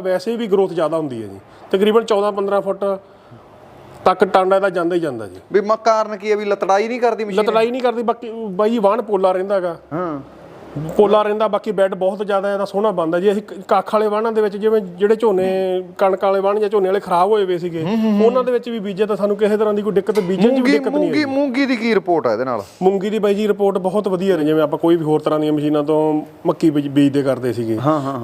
ਵੈਸੇ ਵੀ ਗਰੋਥ ਜ਼ਿਆਦਾ ਹੁੰਦੀ ਹੈ ਜੀ। ਤਕਰੀਬਨ 14-15 ਫੁੱਟ ਤੱਕ ਟਾਂਡਾ ਇਹਦਾ ਜਾਂਦਾ ਹੀ ਜਾਂਦਾ ਜੀ। ਵੀ ਮ ਕਾਰਨ ਕੀ ਹੈ ਵੀ ਲਤੜਾਈ ਨਹੀਂ ਕਰਦੀ ਮਸ਼ੀਨ? ਲਤੜਾਈ ਨਹੀਂ ਕਰਦੀ ਬਾਕੀ ਬਾਈ ਵਾਹਣ ਪੋਲਾ ਰਹਿੰਦਾ ਹੈਗਾ। ਹਾਂ। ਪੋਲਾ ਰਹਿੰਦਾ ਬਾਕੀ ਬੈੱਡ ਬਹੁਤ ਜ਼ਿਆਦਾ ਇਹਦਾ ਸੋਹਣਾ ਬਣਦਾ ਜੀ। ਅਸੀਂ ਕੱਖ ਵਾਲੇ ਵਾਹਣਾਂ ਦੇ ਵਿੱਚ ਜਿਵੇਂ ਜਿਹੜੇ ਝੋਨੇ ਕਣਕ ਵਾਲੇ ਵਾਹਣ ਜਾਂ ਝੋਨੇ ਵਾਲੇ ਖਰਾਬ ਹੋਏ ਵੇ ਸੀਗੇ ਉਹਨਾਂ ਦੇ ਵਿੱਚ ਵੀ ਬੀਜੇ ਤਾਂ ਸਾਨੂੰ ਕਿਸੇ ਤਰ੍ਹਾਂ ਦੀ ਕੋਈ ਦਿੱਕਤ ਬੀਜਣ 'ਚ ਵੀ ਦਿੱਕਤ ਨਹੀਂ ਮੂੰਗੀ ਆਈ ਮੂੰਗੀ ਦੀ ਕੀ ਰਿਪੋਰਟ ਹੈ ਇਹਦੇ ਨਾਲ? ਮੂੰਗੀ ਦੀ ਬਾਈ ਜੀ ਰਿਪੋਰਟ ਬਹੁਤ ਵਧੀਆ ਰਹੀ ਜਿਵੇਂ ਆਪਾਂ ਕੋਈ ਵੀ ਹੋਰ ਤਰ੍ਹਾਂ ਦੀਆਂ ਮਸ਼ੀਨਾਂ ਤੋਂ ਮੱਕੀ ਬੀਜ ਬੀਜਦੇ ਕਰਦੇ ਸੀਗੇ।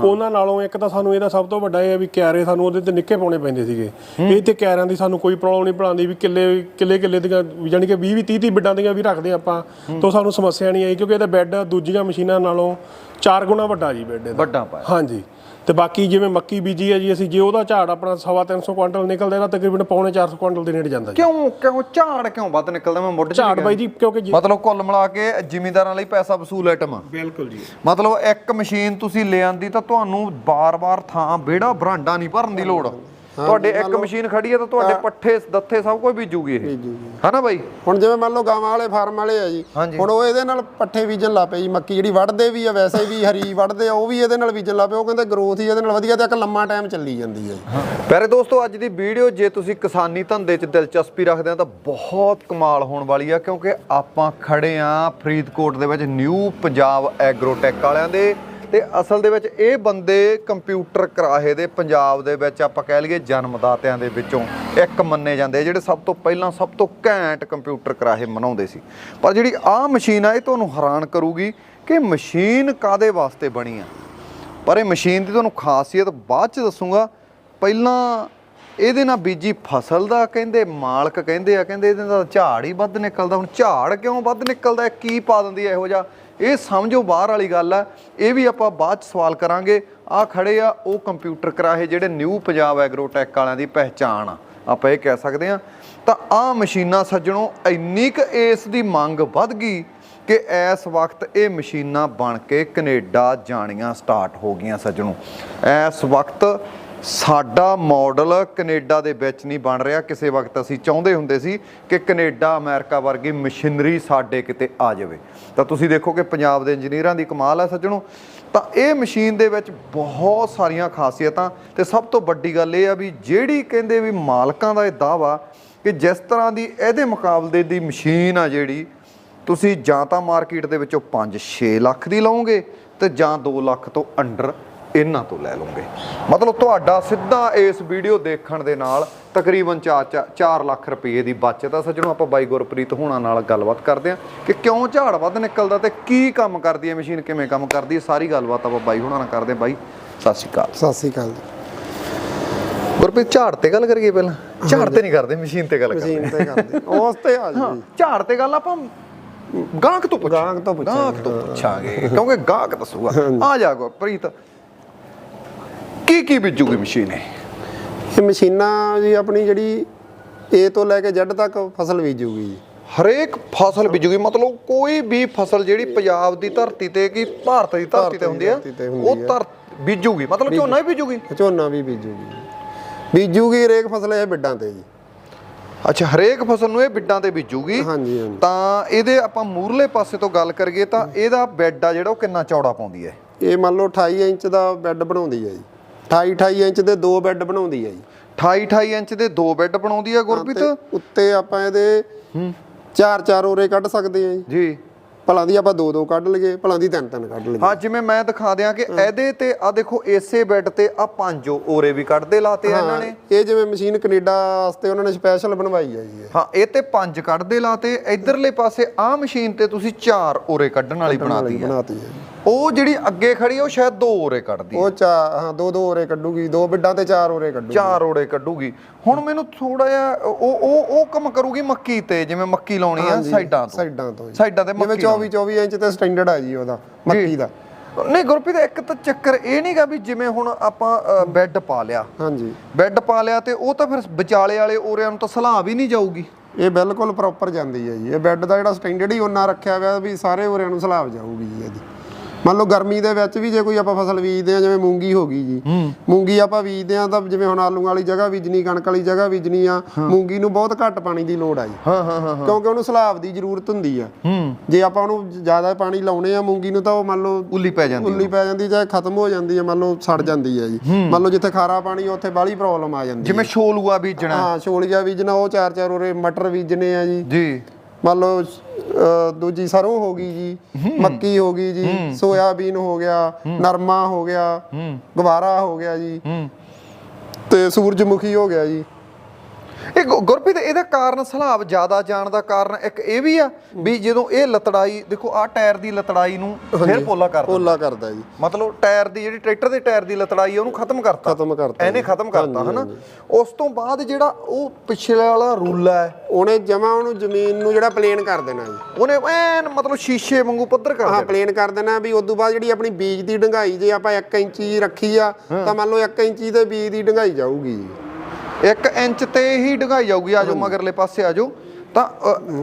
ਉਹਨਾਂ ਨਾਲੋਂ ਇੱਕ ਤਾਂ ਸਾਨੂੰ ਇਹਦਾ ਸਭ ਤੋਂ ਵੱਡਾ ਇਹ ਹੈ ਵੀ ਕਿਆਰੇ ਸਾਨੂੰ ਉਹਦੇ ਤੇ ਨਿੱਕੇ ਪਾਉਣੇ ਪੈਂਦੇ ਸੀਗੇ। ਇਹ ਤੇ ਕਿਆਰਿਆਂ ਦੀ ਸਾਨੂੰ ਕੋਈ ਪ੍ਰੋਬਲਮ ਨਹੀਂ ਬਣਾਉਂਦੀ ਵੀ ਕਿੱਲੇ ਕਿੱਲੇ ਕਿੱਲੇ ਦੀਆਂ ਯਾਨੀ ਕਿ 20 20 30 ਬਿੱਡਾਂ ਦੀਆਂ ਵੀ ਰੱਖਦੇ ਆਪਾਂ ਤਾਂ ਸਾਨੂੰ ਸਮੱਸਿਆ ਨਹੀਂ ਆਈ ਕਿਉਂਕਿ ਇਹਦਾ ਬੈੱਡ ਦੂਜੀਆਂ ਮਸ਼ੀਨਾਂ ਨਾਲੋਂ ਚਾਰ ਗੁਣਾ ਵੱਡਾ ਜੀ ਬੈੱਡ ਇਹਦਾ ਵੱਡਾ ਪਾਇਆ। ਹਾਂਜੀ। ਤੇ ਬਾਕੀ ਜਿਵੇਂ ਮੱਕੀ ਬੀਜੀ ਹੈ ਜੀ ਅਸੀਂ ਜੇ ਉਹਦਾ ਝਾੜ ਆਪਣਾ ਸਵਾ ਤਿੰਨ ਸੌ ਕੁਆਂਟਲ ਨਿਕਲਦਾ ਇਹਦਾ ਤਕਰੀਬਨ ਪੌਣੇ 400 ਕੁਆਂਟਲ ਦੇ ਨੇੜੇ ਜਾਂਦਾ ਜੀ। ਕਿਉਂ ਕਿਉਂ ਝਾੜ ਕਿਉਂ ਵੱਧ ਨਿਕਲਦਾ? ਮੈਂ ਮੁੱਢ 'ਚ ਝਾੜ ਬਾਈ ਜੀ ਕਿਉਂਕਿ ਜੀ ਮਤਲਬ ਕੁੱਲ ਮਿਲਾ ਕੇ ਜ਼ਿਮੀਂਦਾਰਾਂ ਲਈ ਪੈਸਾ ਵਸੂਲ ਆਈਟਮ ਆ ਬਿਲਕੁਲ ਜੀ। ਮਤਲਬ ਇੱਕ ਮਸ਼ੀਨ ਤੁਸੀਂ ਲੈ ਆਂਦੀ ਤਾਂ ਤੁਹਾਨੂੰ ਬਾਰ-ਬਾਰ ਥਾਂ ਵਿਹੜਾ ਬਰਾਂਡਾ ਨਹੀਂ ਭਰਨ ਦੀ ਲੋੜ। ਤੁਹਾਡੇ ਇੱਕ ਮਸ਼ੀਨ ਖੜੀ ਹੈ ਤਾਂ ਤੁਹਾਡੇ ਪੱਠੇ ਦੱਥੇ ਸਭ ਕੁਝ ਬੀਜੂਗੀ ਇਹ। ਹਨਾ ਬਾਈ? ਹੁਣ ਜਿਵੇਂ ਮੰਨ ਲਓ ਗਾਵਾਂ ਵਾਲੇ ਫਾਰਮ ਵਾਲੇ ਆ ਜੀ। ਹੁਣ ਉਹ ਇਹਦੇ ਨਾਲ ਪੱਠੇ ਬੀਜਣ ਲੱਗ ਪਏ ਜੀ ਮੱਕੀ ਜਿਹੜੀ ਵੱਢਦੇ ਵੀ ਆ ਵੈਸੇ ਵੀ ਹਰੀ ਵੱਢਦੇ ਆ ਉਹ ਵੀ ਇਹਦੇ ਨਾਲ ਬੀਜਣ ਲੱਗ ਪਏ ਉਹ ਕਹਿੰਦੇ ਗਰੋਥ ਹੀ ਇਹਦੇ ਨਾਲ ਵਧੀਆ ਤੇ ਇੱਕ ਲੰਮਾ ਟਾਈਮ ਚੱਲੀ ਜਾਂਦੀ ਹੈ ਜੀ। ਪਿਆਰੇ ਦੋਸਤੋ ਅੱਜ ਦੀ ਵੀਡੀਓ ਜੇ ਤੁਸੀਂ ਕਿਸਾਨੀ ਧੰਦੇ 'ਚ ਦਿਲਚਸਪੀ ਰੱਖਦੇ ਆ ਤਾਂ ਬਹੁਤ ਕਮਾਲ ਹੋਣ ਵਾਲੀ ਆ ਕਿਉਂਕਿ ਆਪਾਂ ਖੜੇ ਆ ਫਰੀਦਕੋਟ ਦੇ ਵਿੱਚ ਨਿਊ ਪੰਜਾਬ ਐਗਰੋਟੈਕ ਵਾਲਿਆਂ ਦੇ ਤੇ ਅਸਲ ਦੇ ਵਿੱਚ ਇਹ ਬੰਦੇ ਕੰਪਿਊਟਰ ਕਰਾਹੇ ਦੇ ਪੰਜਾਬ ਦੇ ਵਿੱਚ ਆਪਾਂ ਕਹਿ ਲਈਏ ਜਨਮਦਾਤਿਆਂ ਦੇ ਵਿੱਚੋਂ ਇੱਕ ਮੰਨੇ ਜਾਂਦੇ ਜਿਹੜੇ ਸਭ ਤੋਂ ਪਹਿਲਾਂ ਸਭ ਤੋਂ ਘੈਂਟ ਕੰਪਿਊਟਰ ਕਰਾਹੇ ਮਨਾਉਂਦੇ ਸੀ। ਪਰ ਜਿਹੜੀ ਆਹ ਮਸ਼ੀਨ ਆ, ਇਹ ਤੁਹਾਨੂੰ ਹੈਰਾਨ ਕਰੂਗੀ ਕਿ ਮਸ਼ੀਨ ਕਾਦੇ ਵਾਸਤੇ ਬਣੀ ਆ? ਪਰ ਇਹ ਮਸ਼ੀਨ ਦੀ ਤੁਹਾਨੂੰ ਖਾਸੀਅਤ ਬਾਅਦ ਚ ਦੱਸੂਗਾ। ਪਹਿਲਾਂ ਇਹਦੇ ਨਾਲ ਬੀਜੀ ਫਸਲ ਦਾ ਕਹਿੰਦੇ, ਮਾਲਕ ਕਹਿੰਦੇ ਆ, ਕਹਿੰਦੇ ਇਹਦੇ ਨਾਲ ਝਾੜ ਹੀ ਵੱਧ ਨਿਕਲਦਾ। ਹੁਣ ਝਾੜ ਕਿਉਂ ਵੱਧ ਨਿਕਲਦਾ? ਕੀ ਪਾ ਦਿੰਦੀ ਹੈ ਇਹੋ ਜਿਹਾ? ਇਹ ਸਮਝੋ ਬਾਹਰ ਵਾਲੀ ਗੱਲ ਆ, ਇਹ ਵੀ ਆਪਾਂ ਬਾਅਦ ਚ ਸਵਾਲ ਕਰਾਂਗੇ। ਆ ਖੜੇ ਆ, ਉਹ ਕੰਪਿਊਟਰ ਕਰਾਹੇ ਜਿਹੜੇ ਨਿਊ ਪੰਜਾਬ ਐਗਰੋਟੈਕ ਵਾਲਿਆਂ ਦੀ ਪਹਿਚਾਣ ਆ, ਆਪਾਂ ਇਹ ਕਹਿ ਸਕਦੇ ਆ ਤਾਂ ਆ ਮਸ਼ੀਨਾਂ ਸੱਜਣੋ, ਇੰਨੀ ਕੁ ਇਸ ਦੀ ਮੰਗ ਵੱਧ ਗਈ ਕਿ ਇਸ ਵਕਤ ਇਹ ਮਸ਼ੀਨਾਂ ਬਣ ਕੇ ਕੈਨੇਡਾ ਜਾਣੀਆਂ ਸਟਾਰਟ ਹੋ ਗਈਆਂ ਸੱਜਣੋ। ਇਸ ਵਕਤ ਸਾਡਾ ਮਾਡਲ ਕੈਨੇਡਾ ਦੇ ਵਿੱਚ ਨਹੀਂ ਬਣ ਰਿਹਾ। ਕਿਸੇ ਵਕਤ ਅਸੀਂ ਚਾਹੁੰਦੇ ਹੁੰਦੇ ਸੀ ਕਿ ਕੈਨੇਡਾ ਅਮਰੀਕਾ ਵਰਗੀ ਮਸ਼ੀਨਰੀ ਸਾਡੇ ਕਿਤੇ ਆ ਜਾਵੇ। ਤਾਂ ਤੁਸੀਂ ਦੇਖੋ ਕਿ ਪੰਜਾਬ ਦੇ ਇੰਜੀਨੀਅਰਾਂ ਦੀ ਕਮਾਲ ਹੈ ਸੱਜਣੋ। ਤਾਂ ਇਹ ਮਸ਼ੀਨ ਦੇ ਵਿੱਚ ਬਹੁਤ ਸਾਰੀਆਂ ਖਾਸੀਅਤਾਂ ਤੇ ਸਭ ਤੋਂ ਵੱਡੀ ਗੱਲ ਇਹ ਆ ਵੀ ਜਿਹੜੀ ਕਹਿੰਦੇ ਵੀ ਮਾਲਕਾਂ ਦਾ ਇਹ ਦਾਵਾ ਕਿ ਜਿਸ ਤਰ੍ਹਾਂ ਦੀ ਇਹਦੇ ਮੁਕਾਬਲੇ ਦੀ ਮਸ਼ੀਨ ਆ ਜਿਹੜੀ, ਤੁਸੀਂ ਜਾਂ ਤਾਂ ਮਾਰਕੀਟ ਦੇ ਵਿੱਚੋਂ 5-6 ਲੱਖ ਦੀ ਲਓਗੇ ਤੇ ਜਾਂ 2 ਲੱਖ ਤੋਂ ਅੰਡਰ ਇਹਨਾਂ ਤੋਂ ਲੈ ਲਓਗੇ ਮਤਲਬ ਤੁਹਾਡਾ ਸਿੱਧਾ ਇਸ ਵੀਡੀਓ ਦੇਖਣ ਦੇ ਨਾਲ ਤਕਰੀਬਨ 4 4 ਲੱਖ ਰੁਪਏ ਦੀ ਬਚਤ ਆ। ਸੱਜਣੋ ਆਪਾਂ ਬਾਈ ਗੁਰਪ੍ਰੀਤ ਹੋਣਾ ਨਾਲ ਗੱਲਬਾਤ ਕਰਦੇ ਆ ਕਿ ਕਿਉਂ ਝਾੜ ਵੱਧ ਨਿਕਲਦਾ ਤੇ ਕੀ ਕੰਮ ਕਰਦੀ ਹੈ ਮਸ਼ੀਨ ਕਿਵੇਂ ਕੰਮ ਕਰਦੀ ਹੈ ਸਾਰੀ ਗੱਲਬਾਤ ਆਪਾਂ ਬਾਈ ਹੋਣਾ ਨਾਲ ਕਰਦੇ। ਬਾਈ ਸਤਿ ਸ਼੍ਰੀ ਅਕਾਲ। ਸਤਿ ਸ੍ਰੀ ਅਕਾਲ ਗੁਰਪ੍ਰੀਤ ਝਾੜ ਤੇ ਗੱਲ ਕਰੀਏ ਪਹਿਲਾਂ? ਝਾੜ ਤੇ ਨਹੀਂ ਕਰਦੇ ਮਸ਼ੀਨ ਤੇ ਗੱਲ ਕਰਦੇ। ਮਸ਼ੀਨ ਤੇ ਕਰਦੇ। ਉਸ ਤੇ ਆ ਜੀ। ਝਾੜ ਤੇ ਗੱਲ ਆਪਾਂ ਗਾਹਕ ਤੋਂ ਪੁੱਛਾਂਗੇ, ਗਾਹਕ ਤੋਂ ਪੁੱਛਾਂਗੇ ਕਿਉਂਕਿ ਗਾਹਕ ਦੱਸੂਗਾ। ਆ ਜਾ ਗੁਰਪ੍ਰੀਤ। ਕੀ ਕੀ ਬੀਜੂਗੀ ਮਸ਼ੀਨ ਇਹ? ਇਹ ਮਸ਼ੀਨਾਂ ਜੀ ਆਪਣੀ ਜਿਹੜੀ A ਤੋਂ ਲੈ ਕੇ Z ਤੱਕ ਫਸਲ ਬੀਜੂਗੀ ਜੀ। ਹਰੇਕ ਫਸਲ ਬੀਜੂਗੀ ਮਤਲਬ ਕੋਈ ਵੀ ਫਸਲ ਜਿਹੜੀ ਪੰਜਾਬ ਦੀ ਧਰਤੀ ਤੇ ਕੀ ਭਾਰਤ ਦੀ ਧਰਤੀ ਤੇ ਹੁੰਦੀ ਆ ਉਹ ਧਰ ਬੀਜੂਗੀ ਮਤਲਬ ਝੋਨਾ ਹੀ ਬੀਜੂਗੀ? ਝੋਨਾ ਵੀ ਬੀਜੂਗੀ। ਬੀਜੂਗੀ ਰੇਕ ਫਸਲ ਇਹ ਬਿੱਡਾਂ ਤੇ ਜੀ। ਅੱਛਾ ਹਰੇਕ ਫਸਲ ਨੂੰ ਇਹ ਬਿੱਡਾਂ ਤੇ ਬੀਜੂਗੀ? ਹਾਂਜੀ ਹਾਂਜੀ। ਤਾਂ ਇਹਦੇ ਆਪਾਂ ਮੂਰਲੇ ਪਾਸੇ ਤੋਂ ਗੱਲ ਕਰੀਏ ਤਾਂ ਇਹਦਾ ਬੈੱਡ ਆ ਜਿਹੜਾ ਉਹ ਕਿੰਨਾ ਚੌੜਾ ਪਾਉਂਦੀ ਹੈ? ਇਹ ਮੰਨ ਲਓ 28 ਇੰਚ ਦਾ ਬੈੱਡ ਬਣਾਉਂਦੀ ਹੈ ਜੀ। 28 28 ਇੰਚ ਦੇ ਦੋ ਬੈੱਡ ਬਣਾਉਂਦੀ ਹੈ ਜੀ। 28 28 ਇੰਚ ਦੇ ਦੋ ਬੈੱਡ ਬਣਾਉਂਦੀ ਆ ਗੁਰਪ੍ਰੀਤ? ਉੱਤੇ ਆਪਾਂ ਇਹਦੇ ਚਾਰ ਚਾਰ ਓਰੇ ਕੱਢ ਸਕਦੇ ਆ ਜੀ। ਜੀ। ਭਲਾਂ ਦੀ ਆਪਾਂ ਦੋ ਦੋ ਕੱਢ ਲਈਏ ਭਲਾਂ ਦੀ ਤਿੰਨ ਤਿੰਨ ਕੱਢ ਲਈਏ। ਹਾਂ ਜਿਵੇਂ ਮੈਂ ਦਿਖਾ ਦਿਆਂ ਕਿ ਇਹਦੇ ਤੇ ਆ ਦੇਖੋ ਇਸੇ ਬੈੱਡ ਤੇ ਆ ਪੰਜ ਓਰੇ ਵੀ ਕੱਢਦੇ ਲਾਤੇ ਆ ਇਹਨਾਂ ਨੇ। ਇਹ ਜਿਵੇਂ ਮਸ਼ੀਨ ਕੈਨੇਡਾ ਵਾਸਤੇ ਉਹਨਾਂ ਨੇ ਸਪੈਸ਼ਲ ਬਣਵਾਈ ਹੈ ਜੀ ਹਾਂ ਇਹ ਤੇ ਪੰਜ ਕੱਢਦੇ ਲਾਤੇ। ਇਧਰਲੇ ਪਾਸੇ ਆ ਮਸ਼ੀਨ ਤੇ ਤੁਸੀਂ ਚਾਰ ਓਰੇ ਕੱਢਣ ਵਾਲੀ ਬਣਾਤੀ ਆ। ਬਣਾਤੀ ਹੈ। ਉਹ ਜਿਹੜੀ ਅੱਗੇ ਖੜੀ ਉਹ ਸ਼ਾਇਦ ਦੋ ਓਰੇ ਕੱਢਦੀ। ਉਹ ਚਾ ਹਾਂ ਦੋ ਦੋ ਓਰੇ ਕੱਢੂਗੀ ਦੋ ਬਿੱਡਾਂ ਤੇ ਚਾਰ ਓਰੇ ਕੱਢੂਗੀ। ਚਾਰ ਓੜੇ ਕੱਢੂਗੀ। ਹੁਣ ਮੈਨੂੰ ਥੋੜਾ ਜਿਹਾ ਉਹ ਉਹ ਉਹ ਕੰਮ ਕਰੂਗੀ ਮੱਕੀ ਤੇ ਜਿਵੇਂ ਮੱਕੀ ਲਾਉਣੀ ਆ ਸਾਈਡਾਂ ਤੋਂ। ਸਾਈਡਾਂ ਤੋਂ। ਸਾਈਡਾਂ ਤੇ ਜਿਵੇਂ ਮੱਕੀ 24 24 ਇੰਚ ਤੇ ਸਟੈਂਡਰਡ ਆ ਜੀ ਉਹਦਾ ਮੱਕੀ ਦਾ। ਨਹੀਂ ਗੁਰਪ੍ਰੀਤ ਇੱਕ ਤਾਂ ਚੱਕਰ ਇਹ ਨਹੀਂਗਾ ਵੀ ਜਿਵੇਂ ਹੁਣ ਆਪਾਂ ਬੈੱਡ ਪਾ ਲਿਆ। ਹਾਂਜੀ। ਬੈੱਡ ਪਾ ਲਿਆ ਤੇ ਉਹ ਤਾਂ ਫਿਰ ਵਿਚਾਲੇ ਵਾਲੇ ਓਰਿਆਂ ਨੂੰ ਤਾਂ ਸਲਾਹ ਵੀ ਨਹੀਂ ਜਾਊਗੀ। ਇਹ ਬਿਲਕੁਲ ਪ੍ਰੋਪਰ ਜਾਂਦੀ ਹੈ ਜੀ। ਇਹ ਬੈੱਡ ਦਾ ਜਿਹੜਾ ਸਟੈਂਡਰਡ ਹੀ ਉਹਨਾਂ ਰੱਖਿਆ ਹੋਇਆ ਵੀ ਸਾਰੇ ਓਰਿਆਂ ਨੂੰ ਸਲਾਬ ਜਾਊਗੀ ਜੀ ਇਹਦੀ। ਮੰਨ ਲਓ ਗਰਮੀ ਦੇ ਵਿੱਚ ਵੀ ਜੇ ਕੋਈ ਆਪਾਂ ਫਸਲ ਬੀਜਦੇ ਆ ਜਿਵੇਂ ਮੂੰਗੀ ਹੋ ਗਈ ਜੀ। ਮੂੰਗੀ ਆਪਾਂ ਬੀਜਦੇ ਆ ਤਾਂ ਜਿਵੇਂ ਹੁਣ ਆਲੂ ਵਾਲੀ ਜਗ੍ਹਾ ਬੀਜਣੀ ਕਣਕ ਵਾਲੀ ਜਗ੍ਹਾ ਬੀਜਣੀ ਆ ਮੂੰਗੀ ਨੂੰ ਬਹੁਤ ਘੱਟ ਪਾਣੀ ਦੀ ਲੋੜ ਆ ਜੀ। ਹਾਂ ਹਾਂ ਹਾਂ ਕਿਉਂਕਿ ਉਹਨੂੰ ਸਲਾਬ ਦੀ ਜ਼ਰੂਰਤ ਹੁੰਦੀ ਆ। ਜੇ ਆਪਾਂ ਉਹਨੂੰ ਜ਼ਿਆਦਾ ਪਾਣੀ ਲਾਉਣੇ ਆ ਮੂੰਗੀ ਨੂੰ ਤਾਂ ਉਹ ਮੰਨ ਲਓ ਉੱਲੀ ਪੈ ਜਾਂਦੀ ਉੱਲੀ ਪੈ ਜਾਂਦੀ ਜਾਂ ਖਤਮ ਹੋ ਜਾਂਦੀ ਹੈ ਮੰਨ ਲਓ ਸੜ ਜਾਂਦੀ ਹੈ ਜੀ। ਮੰਨ ਲਓ ਜਿੱਥੇ ਖਾਰਾ ਪਾਣੀ ਆ, ਉੱਥੇ ਬਾਹਲੀ ਪ੍ਰੋਬਲਮ ਆ ਜਾਂਦੀ ਜਿਵੇਂ ਛੋਲੂਆ ਬੀਜਣਾ। ਹਾਂ ਛੋਲੀਆ ਬੀਜਣਾ ਉਹ ਚਾਰ ਚਾਰ ਉਰੇ ਮਟਰ ਬੀਜਣੇ ਆ ਜੀ। ਜੀ। ਮੰਨ ਲਓ ਦੂਜੀ ਸਰੋਂ ਹੋ ਗਈ ਜੀ ਮੱਕੀ ਹੋ ਗਈ ਜੀ ਸੋਇਆਬੀਨ ਹੋ ਗਿਆ ਨਰਮਾ ਹੋ ਗਿਆ ਗਵਾਰਾ ਹੋ ਗਿਆ ਜੀ। ਤੇ ਸੂਰਜਮੁਖੀ ਹੋ ਗਿਆ ਜੀ। ਇਹ ਗੁ- ਗੁਰਪ੍ਰੀਤ ਇਹਦਾ ਕਾਰਨ ਸਲਾਬ ਜ਼ਿਆਦਾ ਜਾਣ ਦਾ ਕਾਰਨ ਇੱਕ ਇਹ ਵੀ ਆ ਵੀ ਜਦੋਂ ਇਹ ਲਤੜਾਈ ਦੇਖੋ ਆ ਟਾਇਰ ਦੀ ਲਤੜਾਈ ਨੂੰ ਫਿਰ ਪੋਲਾ ਕਰ ਦਿੰਦਾ ਪੋਲਾ ਕਰਦਾ ਜੀ। ਮਤਲਬ ਟਾਇਰ ਦੀ ਜਿਹੜੀ ਟਰੈਕਟਰ ਦੇ ਟਾਇਰ ਦੀ ਲਤੜਾਈ ਆ ਉਹਨੂੰ ਖਤਮ ਕਰਤਾ। ਖਤਮ ਕਰਤਾ ਇਹਨੇ ਖਤਮ ਕਰਤਾ ਹਨਾ? ਉਸ ਤੋਂ ਬਾਅਦ ਜਿਹੜਾ ਉਹ ਪਿਛਲੇ ਵਾਲਾ ਰੂਲਾ ਹੈ ਉਹਨੇ ਜਮਾ ਉਹਨੂੰ ਜ਼ਮੀਨ ਨੂੰ ਜਿਹੜਾ ਪਲੇਨ ਕਰ ਦੇਣਾ ਜੀ। ਉਹਨੇ ਐਨ ਮਤਲਬ ਸ਼ੀਸ਼ੇ ਵਾਂਗੂ ਪੱਧਰ ਕਰ ਹਾਂ ਪਲੇਨ ਕਰ ਦੇਣਾ ਵੀ ਉਦੋਂ ਬਾਅਦ ਜਿਹੜੀ ਆਪਣੀ ਬੀਜ ਦੀ ਡੰਗਾਈ ਜੇ ਆਪਾਂ 1 ਇੰਚੀ ਰੱਖੀ ਆ ਤਾਂ ਮੰਨ ਲਓ 1 ਇੰਚੀ ਤੇ ਬੀਜ ਦੀ ਡੰਗਾਈ ਜਾਊਗੀ ਜੀ। 1 ਇੰਚ ਤੇ ਹੀ ਡੰਗਾਈ ਜਾਊਗੀ ਆਜੋ ਮਗਰਲੇ ਪਾਸੇ ਆਜੋ ਤਾਂ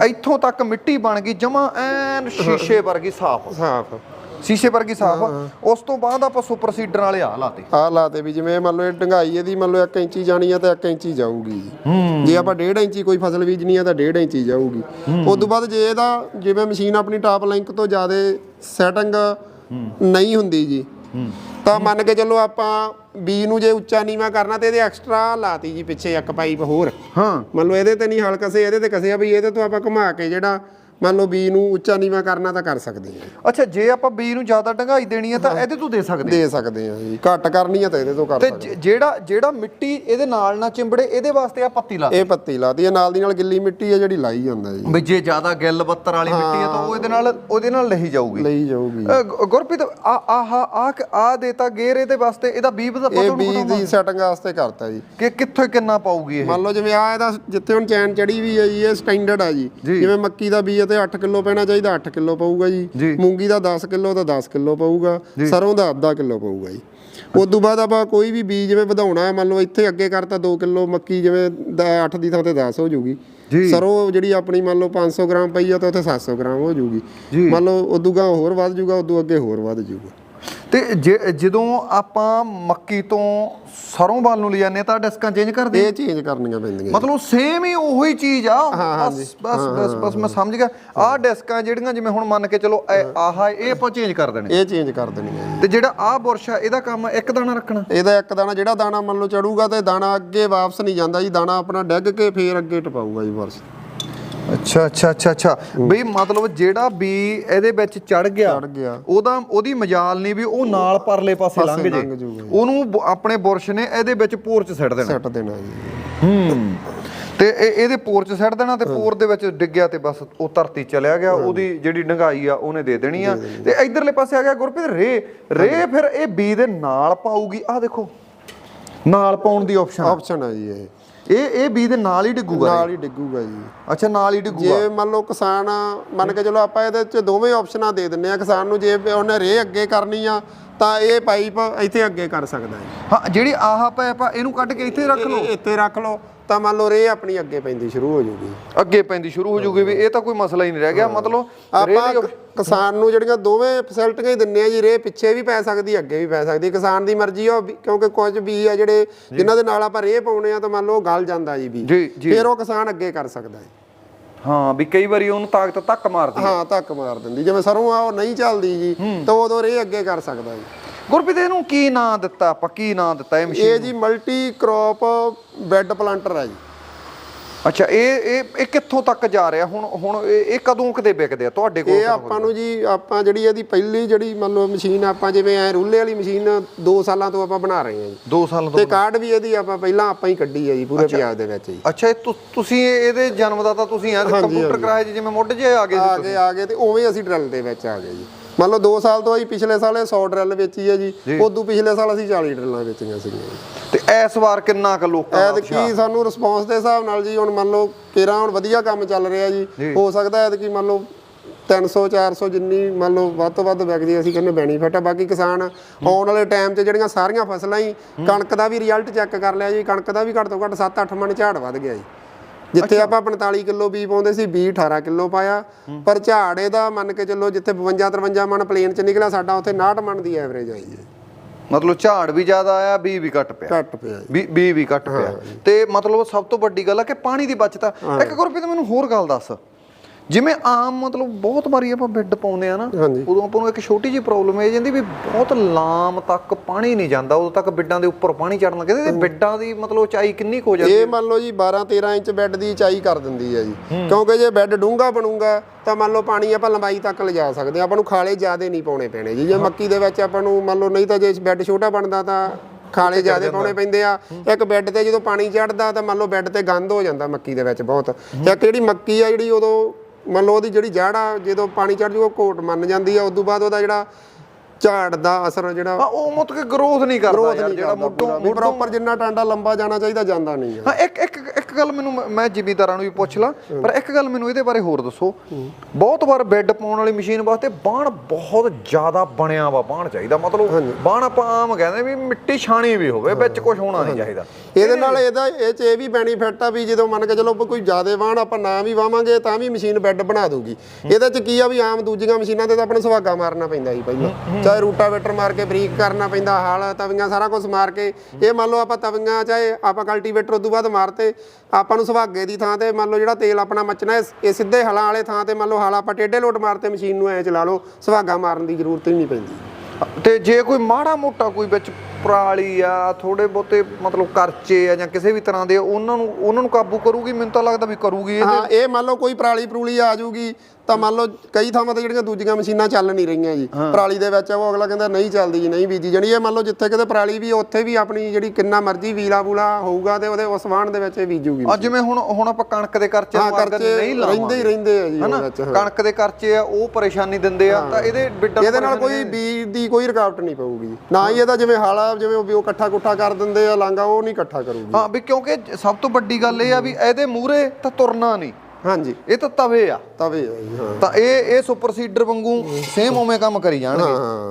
ਇੱਥੋਂ ਤੱਕ ਮਿੱਟੀ ਬਣ ਗਈ ਜਮਾ ਐਨ ਸ਼ੀਸ਼ੇ ਵਰਗੀ ਸਾਫ਼। ਸਾਫ਼। ਸ਼ੀਸ਼ੇ ਵਰਗੀ ਸਾਫ਼। ਆ। ਉਸ ਤੋਂ ਬਾਅਦ ਆਪਾਂ ਸੁਪਰ ਸੀਡਰ ਵਾਲੇ ਆ ਲਾਤੇ। ਆਹ ਲਾਤੇ ਵੀ ਜਿਵੇਂ ਮੰਨ ਲਓ ਇਹ ਡੰਗਾਈ ਇਹਦੀ ਮੰਨ ਲਓ 1 ਇੰਚੀ ਜਾਣੀ ਆ ਤਾਂ 1 ਇੰਚੀ ਜਾਊਗੀ। ਜੀ ਜੇ ਆਪਾਂ 1.5 ਇੰਚੀ ਕੋਈ ਫਸਲ ਬੀਜਣੀ ਆ ਤਾਂ 1.5 ਇੰਚੀ ਜਾਊਗੀ। ਉਸ ਤੋਂ ਬਾਅਦ ਜੇ ਇਹਦਾ ਜਿਵੇਂ ਮਸ਼ੀਨ ਆਪਣੀ ਟਾਪ ਲਿੰਕ ਤੋਂ ਜ਼ਿਆਦਾ ਸੈਟਿੰਗ ਨਹੀਂ ਹੁੰਦੀ ਜੀ ਤਾਂ ਮੰਨ ਕੇ ਚੱਲੋ ਆਪਾਂ ਬੀ ਨੂੰ ਜੇ ਉੱਚਾ ਨੀਵਾ ਕਰਨਾ ਤੇ ਇਹਦੇ ਐਕਸਟਰਾ ਲਾਤੀ ਜੀ ਪਿੱਛੇ ਇੱਕ ਪਾਈਪ ਹੋਰ। ਹਾਂ। ਮੰਨ ਲਓ ਇਹਦੇ ਤੇ ਨਹੀਂ ਹਲ ਕਸੇ ਇਹਦੇ ਤੇ ਕਸੇ ਆ ਵੀ ਇਹਦੇ ਤੋਂ ਆਪਾਂ ਘੁਮਾ ਕੇ ਜਿਹੜਾ ਮੰਨ ਲਓ ਬੀ ਨੂੰ ਉੱਚਾ ਨੀਵਾ ਕਰਨਾ ਤਾਂ ਕਰ ਸਕਦੇ ਹਾਂ ਅੱਛਾ ਜੇ ਆਪਾਂ ਬੀ ਨੂੰ ਜ਼ਿਆਦਾ ਡੰਗਾਈ ਦੇਣੀ ਹੈ ਤਾਂ ਇਹਦੇ ਤੋਂ ਦੇ ਸਕਦੇ। ਦੇ ਸਕਦੇ ਹਾਂ ਜੀ। ਘੱਟ ਕਰਨੀ ਆ ਤਾਂ ਇਹਦੇ ਤੋਂ ਕਰ ਤੇ ਸਕਦੇ ਜ- ਜਿਹੜਾ ਜਿਹੜਾ ਮਿੱਟੀ ਇਹਦੇ ਨਾਲ ਨਾ ਚਿੰਬੜੇ ਇਹਦੇ ਵਾਸਤੇ ਆ ਪੱਤੀ ਲਾ ਇਹ ਪੱਤੀ ਲਾਤੀ ਹੈ ਨਾਲ ਦੀ ਨਾਲ ਗਿੱਲੀ ਮਿੱਟੀ ਹੈ ਜਿਹੜੀ ਲਾਈ ਜਾਂਦਾ ਜੀ। ਵੀ ਜੇ ਜ਼ਿਆਦਾ ਗਿੱਲ ਬੱਤਰ ਵਾਲੀ ਮਿੱਟੀ ਹੈ ਤਾਂ ਉਹ ਇਹਦੇ ਨਾਲ ਉਹਦੇ ਨਾਲ ਲਹੀ ਜਾਊਗੀ। ਲਈ ਜਾਊਗੀ। ਅ, ਗੁ- ਗੁਰਪ੍ਰੀਤ ਆ ਆਹ ਆ ਆ ਦੇਤਾ ਗੇਰ ਇਹਦੇ ਵਾਸਤੇ ਇਹਦਾ ਬੀਬ ਦਾ ਇਹ ਪਤਾ ਬੀ ਦੀ ਸੈਟਿੰਗ ਵਾਸਤੇ ਕਰਤਾ ਜੀ। ਕਿ ਕਿੱਥੇ ਕਿੰਨਾ ਪਾਊਗੀ ਇਹ? ਮੰਨ ਲਓ ਜਿਵੇਂ ਆ ਇਹਦਾ ਜਿੱਥੇ ਹੁਣ ਚੈਨ ਚੜੀ ਵੀ ਹੈ ਜੀ ਇਹ ਸਟੈਂਡਰਡ ਆ ਜੀ। ਜੀ। ਜਿਵੇਂ ਮੱਕੀ ਦਾ ਬੀਜ ਤੇ 8 ਕਿਲੋ ਪੈਣਾ ਚਾਹੀਦਾ 8 ਕਿਲੋ ਪਊਗਾ ਜੀ। ਮੂੰਗੀ ਦਾ 10 ਕਿਲੋ ਤਾਂ 10 ਕਿਲੋ ਪਊਗਾ। ਸਰੋਂ ਦਾ ਅੱਧਾ ਕਿਲੋ ਪਊਗਾ ਜੀ। ਉਸ ਤੋਂ ਬਾਅਦ ਆਪਾਂ ਕੋਈ ਵੀ ਬੀਜ ਜਿਵੇਂ ਵਧਾਉਣਾ ਹੈ ਮੰਨ ਲਓ ਇੱਥੇ ਅੱਗੇ ਕਰਤਾ 2 ਕਿਲੋ ਮੱਕੀ ਜਿਵੇਂ 8 ਦੀ ਥਾਂ ਤੇ 10 ਹੋ ਜੂਗੀ। ਸਰੋਂ ਜਿਹੜੀ ਆਪਣੀ ਮੰਨ ਲਓ 500 ਗ੍ਰਾਮ ਪਈ ਆ ਤਾਂ ਉੱਥੇ 700 ਗ੍ਰਾਮ ਹੋ ਜੂਗੀ। ਮੰਨ ਲਓ ਉਦੋਂ ਗਾਂ ਹੋਰ ਵੱਧ ਜੂਗਾ ਉਦੋਂ ਅੱਗੇ ਹੋਰ ਵੱਧ ਜੂਗਾ। ਤੇ ਜੇ- ਜਦੋਂ ਆਪਾਂ ਮੱਕੀ ਤੋਂ ਸਰੋਂ ਵੱਲ ਨੂੰ ਲਿਜਾਨੇ ਤਾਂ ਡਿਸਕਾਂ ਚੇਂਜ ਕਰਦੇ ਇਹ ਚੇਂਜ ਕਰਨੀਆਂ ਪੈਂਦੀਆਂ। ਮਤਲਬ ਸੇਮ ਹੀ ਉਹੀ ਚੀਜ਼ ਆ। ਬਸ ਬਸ ਬਸ ਬਸ ਮੈਂ ਸਮਝ ਗਿਆ। ਆਹ ਡਿਸਕਾਂ ਜਿਹੜੀਆਂ ਜਿਵੇਂ ਹੁਣ ਮੰਨ ਕੇ ਚਲੋ ਆਹ ਇਹ ਆਪਾਂ ਚੇਂਜ ਕਰ ਦੇਣੇ। ਇਹ ਚੇਂਜ ਕਰ ਦੇਣੀਆਂ ਤੇ ਜਿਹੜਾ ਆਹ ਬੁਰਸ਼ ਆ ਇਹਦਾ ਕੰਮ ਇੱਕ ਦਾਣਾ ਰੱਖਣਾ। ਇਹਦਾ ਇੱਕ ਦਾਣਾ ਜਿਹੜਾ ਦਾਣਾ ਮੰਨ ਲਓ ਚੜੂਗਾ ਤੇ ਦਾਣਾ ਅੱਗੇ ਵਾਪਸ ਨਹੀਂ ਜਾਂਦਾ ਜੀ ਦਾਣਾ ਆਪਣਾ ਡਿੱਗ ਕੇ ਫੇਰ ਅੱਗੇ ਟਪਾਊਗਾ ਜੀ ਵਰਸ ਅੱਛਾ ਅੱਛਾ ਅੱਛਾ ਅੱਛਾ। ਬਈ ਮਤਲਬ ਜਿਹੜਾ ਬੀ ਇਹਦੇ ਵਿੱਚ ਚੜ ਗਿਆ ਚੜ੍ਹ ਗਿਆ। ਉਹਦਾ ਉਹਦੀ ਮਜਾਲ ਨਹੀਂ ਵੀ ਉਹ ਨਾਲ ਪਰਲੇ ਪਾਸੇ ਲੰਘ ਜੇ। ਲੰਘ ਜਾਊਗਾ ਜੀ। ਉਹਨੂੰ ਬ- ਆਪਣੇ ਬੁਰਸ਼ ਨੇ ਇਹਦੇ ਵਿੱਚ ਪੋਰ ਚ ਸਿੱਟ ਦੇਣਾ। ਸੈੱਟ ਦੇਣਾ ਜੀ। ਹੂੰ। ਤੇ ਇਹ ਇਹਦੇ ਪੋਰ ਚ ਸਿੱਟ ਦੇਣਾ ਤੇ ਪੋਰ ਦੇ ਵਿੱਚ ਡਿੱਗਿਆ ਤੇ ਬਸ ਉਹ ਧਰਤੀ ਚਲਿਆ ਗਿਆ। ਉਹਦੀ ਜਿਹੜੀ ਡੰਗਾਈ ਆ ਉਹਨੇ ਦੇ ਦੇਣੀ ਆ। ਤੇ ਇਧਰਲੇ ਪਾਸੇ ਆ ਗਿਆ ਗੁਰਪ੍ਰੀਤ ਰੇ। ਰੇ ਫਿਰ ਇਹ ਬੀ ਦੇ ਨਾਲ ਪਾਊਗੀ। ਆ ਦੇਖੋ ਨਾਲ ਪਾਉਣ ਦੀ ਆਪਸ਼ਨ ਆਪਸ਼ਨ ਹੈ ਜੀ ਇਹ। ਇਹ ਇਹ ਬੀ ਦੇ ਨਾਲ ਹੀ ਡਿੱਗੂਗਾ ਨਾਲ ਹੀ ਡਿੱਗੂਗਾ ਜੀ। ਅੱਛਾ ਨਾਲ ਹੀ ਡਿੱਗੂਗਾ। ਜੇ ਮੰਨ ਲਓ ਕਿਸਾਨ ਮੰਨ ਕੇ ਚਲੋ ਆਪਾਂ ਇਹਦੇ ਚ ਦੋਵੇਂ ਆਪਸ਼ਨਾਂ ਦੇ ਦਿੰਨੇ ਆ ਕਿਸਾਨ ਨੂੰ ਜੇ ਉਹਨੇ ਰੇ ਅੱਗੇ ਕਰਨੀ ਆ ਤਾਂ ਇਹ ਪਾਈਪ ਇੱਥੇ ਅੱਗੇ ਕਰ ਸਕਦਾ ਹੈ। ਹਾਂ ਜਿਹੜੀ ਆਹ ਪੈਪ ਆ ਇਹਨੂੰ ਕੱਢ ਕੇ ਇੱਥੇ ਰੱਖ ਲਓ। ਇੱਥੇ ਰੱਖ ਲਓ। ਤਾਂ ਮੰਨ ਲਓ ਰੇ ਆਪਣੀ ਅੱਗੇ ਪੈਂਦੀ ਸ਼ੁਰੂ ਹੋ ਜੂਗੀ। ਅੱਗੇ ਪੈਂਦੀ ਸ਼ੁਰੂ ਹੋ ਜੂਗੀ ਵੀ ਇਹ ਤਾਂ ਕੋਈ ਮਸਲਾ ਹੀ ਨਹੀਂ ਰਹਿ ਗਿਆ। ਮਤਲਬ ਆਪਾਂ ਕਿਸਾਨ ਨੂੰ ਜਿਹੜੀਆਂ ਦੋਵੇਂ ਫੈਸਿਲਿਟੀਆਂ ਹੀ ਦਿੰਨੇ ਆ ਜੀ ਰੇ ਪਿੱਛੇ ਵੀ ਪੈ ਸਕਦੀ ਅੱਗੇ ਵੀ ਪੈ ਸਕਦੀ। ਕਿਸਾਨ ਦੀ ਮਰਜ਼ੀ ਆ ਕਿਉਂਕਿ ਕੁਝ ਵੀ ਆ ਜਿਹੜੇ ਜਿਨ੍ਹਾਂ ਦੇ ਨਾਲ ਆਪਾਂ ਰੇ ਪਾਉਣੇ ਆ ਤਾਂ ਮੰਨ ਲਓ ਗਲ ਜਾਂਦਾ ਜੀ ਵੀ। ਫਿਰ ਉਹ ਕਿਸਾਨ ਅੱਗੇ ਕਰ ਸਕਦਾ ਹੈ ਹਾਂ ਵੀ ਕਈ ਵਾਰੀ ਉਹਨੂੰ ਤਾਕਤ ਧੱਕ ਮਾਰਦੀ ਹਾਂ। ਧੱਕ ਮਾਰ ਦਿੰਦੀ। ਜਿਵੇਂ ਸਰੋਂ ਆ ਉਹ ਨਹੀਂ ਚੱਲਦੀ ਜੀ ਤਾਂ ਉਦੋਂ ਰੇ ਅੱਗੇ ਕਰ ਸਕਦਾ ਜੀ। ਗੁਰਪ੍ਰੀਤ ਇਹਨੂੰ ਕੀ ਨਾਂ ਦਿੱਤਾ? ਆਪਾਂ ਕੀ ਨਾਂ ਦਿੱਤਾ ਇਹ ਮਸ਼ੀਨ ਇਹ ਜੀ ਮਲਟੀ ਕ੍ਰੌਪ ਬੈੱਡ ਪਲਾਂਟਰ ਆ ਜੀ। ਅੱਛਾ ਇਹ ਇਹ ਇਹ ਕਿੱਥੋਂ ਤੱਕ ਜਾ ਰਿਹਾ? ਹੁਣ ਹੁਣ ਇਹ ਇਹ ਕਦੋਂ ਕਦੇ ਵਿਕਦੇ ਆ ਤੁਹਾਡੇ ਕੋਲ? ਇਹ ਆਪਾਂ ਨੂੰ ਜੀ ਆਪਾਂ ਜਿਹੜੀ ਇਹਦੀ ਪਹਿਲੀ ਜਿਹੜੀ ਮੰਨ ਲਓ ਮਸ਼ੀਨ ਆਪਾਂ ਜਿਵੇਂ ਐ ਰੂਲੇ ਵਾਲੀ ਮਸ਼ੀਨ 2 ਸਾਲਾਂ ਤੋਂ ਆਪਾਂ ਬਣਾ ਰਹੇ ਹਾਂ ਜੀ। 2 ਸਾਲਾਂ ਤੋਂ ਤੇ ਕਾਰਡ ਵੀ ਇਹਦੀ ਆਪਾਂ ਪਹਿਲਾਂ ਆਪਾਂ ਹੀ ਕੱਢੀ ਹੈ ਜੀ ਪੂਰੇ ਪੰਜਾਬ ਦੇ ਵਿੱਚ ਜੀ। ਅੱਛਾ ਇਹ ਤੁਸੀਂ ਇਹ- ਇਹਦੇ ਜਨਮ ਦਾ ਤਾਂ ਤੁਸੀਂ ਆ ਕੰਪਿਊਟਰ ਕਰਾਇਆ ਜਿਵੇਂ ਮੁੱਢ ਜੇ ਆ ਗਏ ਆ ਗਏ ਆ ਗਏ ਤੇ ਉਵੇਂ ਅਸੀਂ ਡਰਲ ਦੇ ਵਿੱਚ ਆ ਗਏ ਜੀ। ਮੰਨ ਲਓ 2 ਸਾਲ ਤੋਂ ਅਸੀਂ ਪਿਛਲੇ ਸਾਲ ਇਹ 100 ਡਰਲ ਵੇਚੀ ਹੈ ਜੀ ਉਦੋਂ ਪਿਛਲੇ ਸਾਲ ਅਸੀਂ 40 ਡਰਲਾਂ ਵੇਚੀਆਂ ਸੀਗੀਆਂ ਜੀ। ਤੇ ਇਸ ਵਾਰ ਕਿੰਨਾ ਕੁ ਲੋਕਾਂ ਦਾ ਐਤਕੀ ਸਾਨੂੰ ਰਿਸਪੌਂਸ ਦੇ ਹਿਸਾਬ ਨਾਲ ਜੀ ਹੁਣ ਮੰਨ ਲਓ ਕੇਰਾ ਹੁਣ ਵਧੀਆ ਕੰਮ ਚੱਲ ਰਿਹਾ ਜੀ ਹੋ ਸਕਦਾ ਐਤਕੀ ਮੰਨ ਲਓ 300 400 ਜਿੰਨੀ ਮੰਨ ਲਓ ਵੱਧ ਤੋਂ ਵੱਧ ਵਿਕਦੀ ਅਸੀਂ ਕਹਿੰਦੇ ਬੈਨੀਫਿਟ ਆ। ਬਾਕੀ ਕਿਸਾਨ ਆਉਣ ਵਾਲੇ ਟਾਈਮ 'ਚ ਜਿਹੜੀਆਂ ਸਾਰੀਆਂ ਫਸਲਾਂ ਹੀ ਕਣਕ ਦਾ ਵੀ ਰਿਜ਼ਲਟ ਚੈੱਕ ਕਰ ਲਿਆ ਜੀ ਕਣਕ ਦਾ ਵੀ ਘੱਟ ਤੋਂ ਘੱਟ 7-8 ਮਣ ਝਾੜ ਵੱਧ ਗਿਆ ਜੀ। ਜਿੱਥੇ ਆਪਾਂ 45 ਕਿਲੋ ਬੀ ਪਾਉਂਦੇ ਸੀ ਬੀ 18 ਕਿਲੋ ਪਾਇਆ। ਪਰ ਝਾੜ ਇਹਦਾ ਮੰਨ ਕੇ ਚੱਲੋ ਜਿੱਥੇ 52 53 ਮਣ ਪਲੇਨ ਚ ਨਿਕਲਿਆ ਸਾਡਾ ਉੱਥੇ 59 ਮਣ ਦੀ ਐਵਰੇਜ ਆਈ ਹੈ। ਮਤਲਬ ਝਾੜ ਵੀ ਜ਼ਿਆਦਾ ਆਇਆ ਬੀ ਵੀ ਘਟ ਪਿਆ। ਘੱਟ ਪਿਆ ਬੀ ਵੀ ਘਟ ਪਿਆ। ਤੇ ਮਤਲਬ ਸਭ ਤੋਂ ਵੱਡੀ ਗੱਲ ਆ ਕਿ ਪਾਣੀ ਦੀ ਬਚਤ ਆ। ਇੱਕ ਗੁਰਪ੍ਰੀਤ ਮੈਨੂੰ ਹੋਰ ਗੱਲ ਦੱਸ। ਜਿਵੇਂ ਆਮ ਮਤਲਬ ਬਹੁਤ ਵਾਰੀ ਆਪਾਂ ਬੈੱਡ ਪਾਉਂਦੇ ਆ ਨਾ। ਉਦੋਂ ਆਪਾਂ ਨੂੰ ਇੱਕ ਛੋਟੀ ਜਿਹੀ ਪ੍ਰੋਬਲਮ ਇਹ ਜਾਂਦੀ ਵੀ ਬਹੁਤ ਲਾਮ ਤੱਕ ਪਾਣੀ ਨਹੀਂ ਜਾਂਦਾ ਉਦੋਂ ਤੱਕ ਬਿੱਡਾਂ ਦੇ ਉੱਪਰ ਪਾਣੀ ਚੜਨ ਲੱਗੇ ਤੇ ਬਿੱਡਾਂ ਦੀ ਮਤਲਬ ਉਚਾਈ ਕਿੰਨੀ ਕੁ ਹੋ ਜਾਂਦੀ ਇਹ ਮੰਨ ਲਓ ਜੀ 12 13 ਇੰਚ ਬੈੱਡ ਦੀ ਉਚਾਈ ਕਰ ਦਿੰਦੀ ਹੈ ਜੀ। ਕਿਉਂਕਿ ਜੇ ਬੈੱਡ ਡੂੰਘਾ ਬਣੂਗਾ ਤਾਂ ਮੰਨ ਲਓ ਪਾਣੀ ਆਪਾਂ ਲੰਬਾਈ ਤੱਕ ਲਿਜਾ ਸਕਦੇ ਹਾਂ। ਆਪਾਂ ਨੂੰ ਖਾਲੇ ਜ਼ਿਆਦੇ ਨਹੀਂ ਪਾਉਣੇ ਪੈਣੇ ਜੀ। ਜੇ ਮੱਕੀ ਦੇ ਵਿੱਚ ਆਪਾਂ ਨੂੰ ਮੰਨ ਲਓ ਨਹੀਂ ਤਾਂ ਜੇ ਬੈੱਡ ਛੋਟਾ ਬਣਦਾ ਤਾਂ ਖਾਲੇ ਜ਼ਿਆਦੇ ਪਾਉਣੇ ਪੈਂਦੇ ਆ। ਇੱਕ ਬੈੱਡ ਤੇ ਜਦੋਂ ਪਾਣੀ ਚੜਦਾ ਤਾਂ ਮੰਨ ਲਓ ਬੈੱਡ ਤੇ ਗੰਦ ਹੋ ਜਾਂਦਾ ਮੱਕੀ ਦੇ ਵਿੱਚ ਬਹੁਤ। ਇੱਕ ਜਿਹੜੀ ਮੱਕੀ ਆ ਜਿਹੜੀ ਉਦੋਂ ਮੰਨ ਲਓ ਉਹਦੀ ਜਿਹੜੀ ਜੜ ਆ, ਜਦੋਂ ਪਾਣੀ ਚੜ ਜੂਗਾ ਕੋਟ ਮੰਨ ਜਾਂਦੀ ਆ। ਉਦੋਂ ਬਾਅਦ ਉਹਦਾ ਜਿਹੜਾ ਝਾੜ ਦਾ ਅਸਰ ਜਿਹੜਾ ਉਹ ਮਤਲਬ ਕਿ ਗਰੋਥ ਨਹੀਂ ਕਰਦਾ ਯਾਰ ਜਿਹੜਾ ਮੁੱਢੋਂ ਪ੍ਰੋਪਰ ਜਿੰਨਾ ਟਾਂਡਾ ਲੰਬਾ ਜਾਣਾ ਚਾਹੀਦਾ ਜਾਂਦਾ ਨਹੀਂ ਹਾਂ। ਇੱਕ ਇੱਕ ਇੱਕ ਗੱਲ ਮੈਨੂੰ ਮੈਂ- ਜ਼ਿਮੀਦਾਰਾਂ ਨੂੰ ਵੀ ਪੁੱਛ ਲਾਂ ਪਰ ਇੱਕ ਗੱਲ ਮੈਨੂੰ ਇਹਦੇ ਬਾਰੇ ਹੋਰ ਦੱਸੋ। ਬਹੁਤ ਵਾਰ ਬੈੱਡ ਪਾਉਣ ਵਾਲੀ ਮਸ਼ੀਨ ਵਾਸਤੇ ਬਾਣ ਬਹੁਤ ਜ਼ਿਆਦਾ ਬਣਿਆ ਵਾ ਬਾਣ ਚਾਹੀਦਾ। ਮਤਲਬ ਬਾਣ ਆਪਾਂ ਆਮ ਕਹਿੰਦੇ ਵੀ ਮਿੱਟੀ ਛਾਣੀ ਵੀ ਹੋਵੇ ਵਿੱਚ ਕੁਝ ਹੋਣਾ ਨਹੀਂ ਚਾਹੀਦਾ। ਇਹਦੇ ਨਾਲ ਇਹਦਾ ਇਹ ਚ ਇਹ ਵੀ ਬੈਨੀਫਿਟ ਆ ਵੀ ਜਦੋਂ ਮੰਨ ਕੇ ਚਲੋ ਕੋਈ ਜ਼ਿਆਦੇ ਵਾਹਣ ਆਪਾਂ ਨਾ ਵੀ ਵਾਵਾਂਗੇ ਤਾਂ ਵੀ ਮਸ਼ੀਨ ਬੈੱਡ ਬਣਾ ਦੂਗੀ। ਇਹਦੇ ਚ ਕੀ ਆ ਵੀ ਆਮ ਦੂਜੀਆਂ ਮਸ਼ੀਨਾਂ ਤੇ ਤਾਂ ਆਪਣੇ ਸੁਹਾਗਾ ਮਾਰਨਾ ਪੈਂਦਾ ਜੀ ਪਹਿਲਾਂ। ਚਾਹੇ ਰੂਟਾਵੇਟਰ ਮਾਰ ਕੇ ਬਰੀਕ ਕਰਨਾ ਪੈਂਦਾ ਹਲ ਤਵੀਆਂ ਸਾਰਾ ਕੁਝ ਮਾਰ ਕੇ। ਇਹ ਮੰਨ ਲਓ ਆਪਾਂ ਤਵੀਆਂ ਚਾਹੇ ਆਪਾਂ ਕਲਟੀਵੇਟਰ ਉਦੋਂ ਬਾਅਦ ਮਾਰਤੇ ਆਪਾਂ ਨੂੰ ਸੁਹਾਗੇ ਦੀ ਥਾਂ ਤੇ ਮੰਨ ਲਓ ਜਿਹੜਾ ਤੇਲ ਆਪਣਾ ਮੱਚਣਾ ਇਹ- ਸਿੱਧੇ ਹਲਾਂ ਵਾਲੇ ਥਾਂ ਤੇ ਮੰਨ ਲਓ ਹਲ ਆਪਾਂ ਟੇਢੇ ਲੋਟ ਮਾਰਤੇ ਮਸ਼ੀਨ ਨੂੰ ਐ ਚਲਾ ਲਓ ਸੁਹਾਗਾ ਮਾਰਨ ਦੀ ਜ਼ਰੂਰਤ ਹੀ ਨਹੀਂ ਪੈਂਦੀ। ਤੇ ਜੇ ਕੋਈ ਮਾੜਾ ਮੋਟਾ ਕੋਈ ਵਿੱਚ ਪਰਾਲੀ ਆ ਥੋੜੇ ਬਹੁਤੇ ਮਤਲਬ ਕਰਚੇ ਆ ਜਾਂ ਕਿਸੇ ਵੀ ਤਰ੍ਹਾਂ ਦੇ ਉਹਨਾਂ ਨੂੰ ਉਹਨਾਂ ਨੂੰ ਕਾਬੂ ਕਰੂਗੀ? ਮੈਨੂੰ ਤਾਂ ਲੱਗਦਾ ਵੀ ਕਰੂਗੀ ਇਹ। ਹਾਂ ਇਹ ਮੰਨ ਲਓ ਕੋਈ ਪਰਾਲੀ ਪਰੂਲੀ ਆ ਜਾਊਗੀ ਤਾਂ ਮੰਨ ਲਓ ਕਈ ਥਾਵਾਂ ਤੇ ਜਿਹੜੀਆਂ ਦੂਜੀਆਂ ਮਸ਼ੀਨਾਂ ਚੱਲ ਨਹੀਂ ਰਹੀਆਂ ਜੀ। ਪਰਾਲੀ ਦੇ ਵਿੱਚ ਉਹ ਅਗਲਾ ਕਹਿੰਦਾ ਨਹੀਂ ਚੱਲਦੀ ਜੀ ਨਹੀਂ ਬੀਜੀ ਜਾਣੀ। ਇਹ ਮੰਨ ਲਓ ਜਿੱਥੇ ਕਿਤੇ ਪਰਾਲੀ ਵੀ ਉੱਥੇ ਵੀ ਆਪਣੀ ਜਿਹੜੀ ਕਿੰਨਾ ਮਰਜ਼ੀ ਵੀਲਾ ਬੂਲਾ ਹੋਊਗਾ ਤੇ ਉਹਦੇ ਉਸ ਵਾਹਣ ਦੇ ਵਿੱਚ ਇਹ ਬੀਜੂਗੀ। ਅੱਜ ਜਿਵੇਂ ਹੁਣ ਹੁਣ ਆਪਾਂ ਕਣਕ ਦੇ ਕਰਚੇ ਨੂੰ ਕਰਚੇ ਨਹੀਂ ਲਾਵਾਂਗੇ। ਰਹਿੰਦੇ ਹੀ ਰਹਿੰਦੇ ਆ ਜੀ ਹਨਾ। ਕਣਕ ਦੇ ਕਰਚੇ ਆ ਉਹ ਪਰੇਸ਼ਾਨੀ ਦਿੰਦੇ ਆ ਤਾਂ ਇਹਦੇ ਬਿੱਡਾਂ ਇਹਦੇ ਨਾਲ ਕੋਈ ਬੀਜ ਦੀ ਕੋਈ ਰੁਕਾਵਟ ਨਹੀਂ ਪਊਗੀ। ਨਾ ਹੀ ਇਹਦਾ ਜਿਵੇਂ ਹਾਲਾ ਜਿਵੇਂ ਉਹ ਇਕੱਠਾ ਕੁੱਠਾ ਕਰ ਦਿੰਦੇ ਆ ਲਾਂਗਾ ਉਹ ਨਹੀਂ ਇਕੱਠਾ ਕਰੂਗੀ। ਹਾਂ ਵੀ ਕਿਉਂਕਿ ਸਭ ਤੋਂ ਵੱਡੀ ਗੱਲ ਇਹ ਆ ਵੀ ਇਹਦੇ ਮੂਹਰੇ ਤਾਂ ਤੁਰਨਾ ਨਹੀਂ। ਹਾਂਜੀ। ਇਹ ਤਾਂ ਤਵੇ ਆ। ਤਵੇ ਆ ਜੀ ਹਾਂ। ਤਾਂ ਇਹ ਇਹ ਸੁਪਰ ਸੀਡਰ ਵਾਂਗੂ ਸੇਮ ਉਵੇਂ ਕੰਮ ਕਰੀ ਜਾਣਗੇ।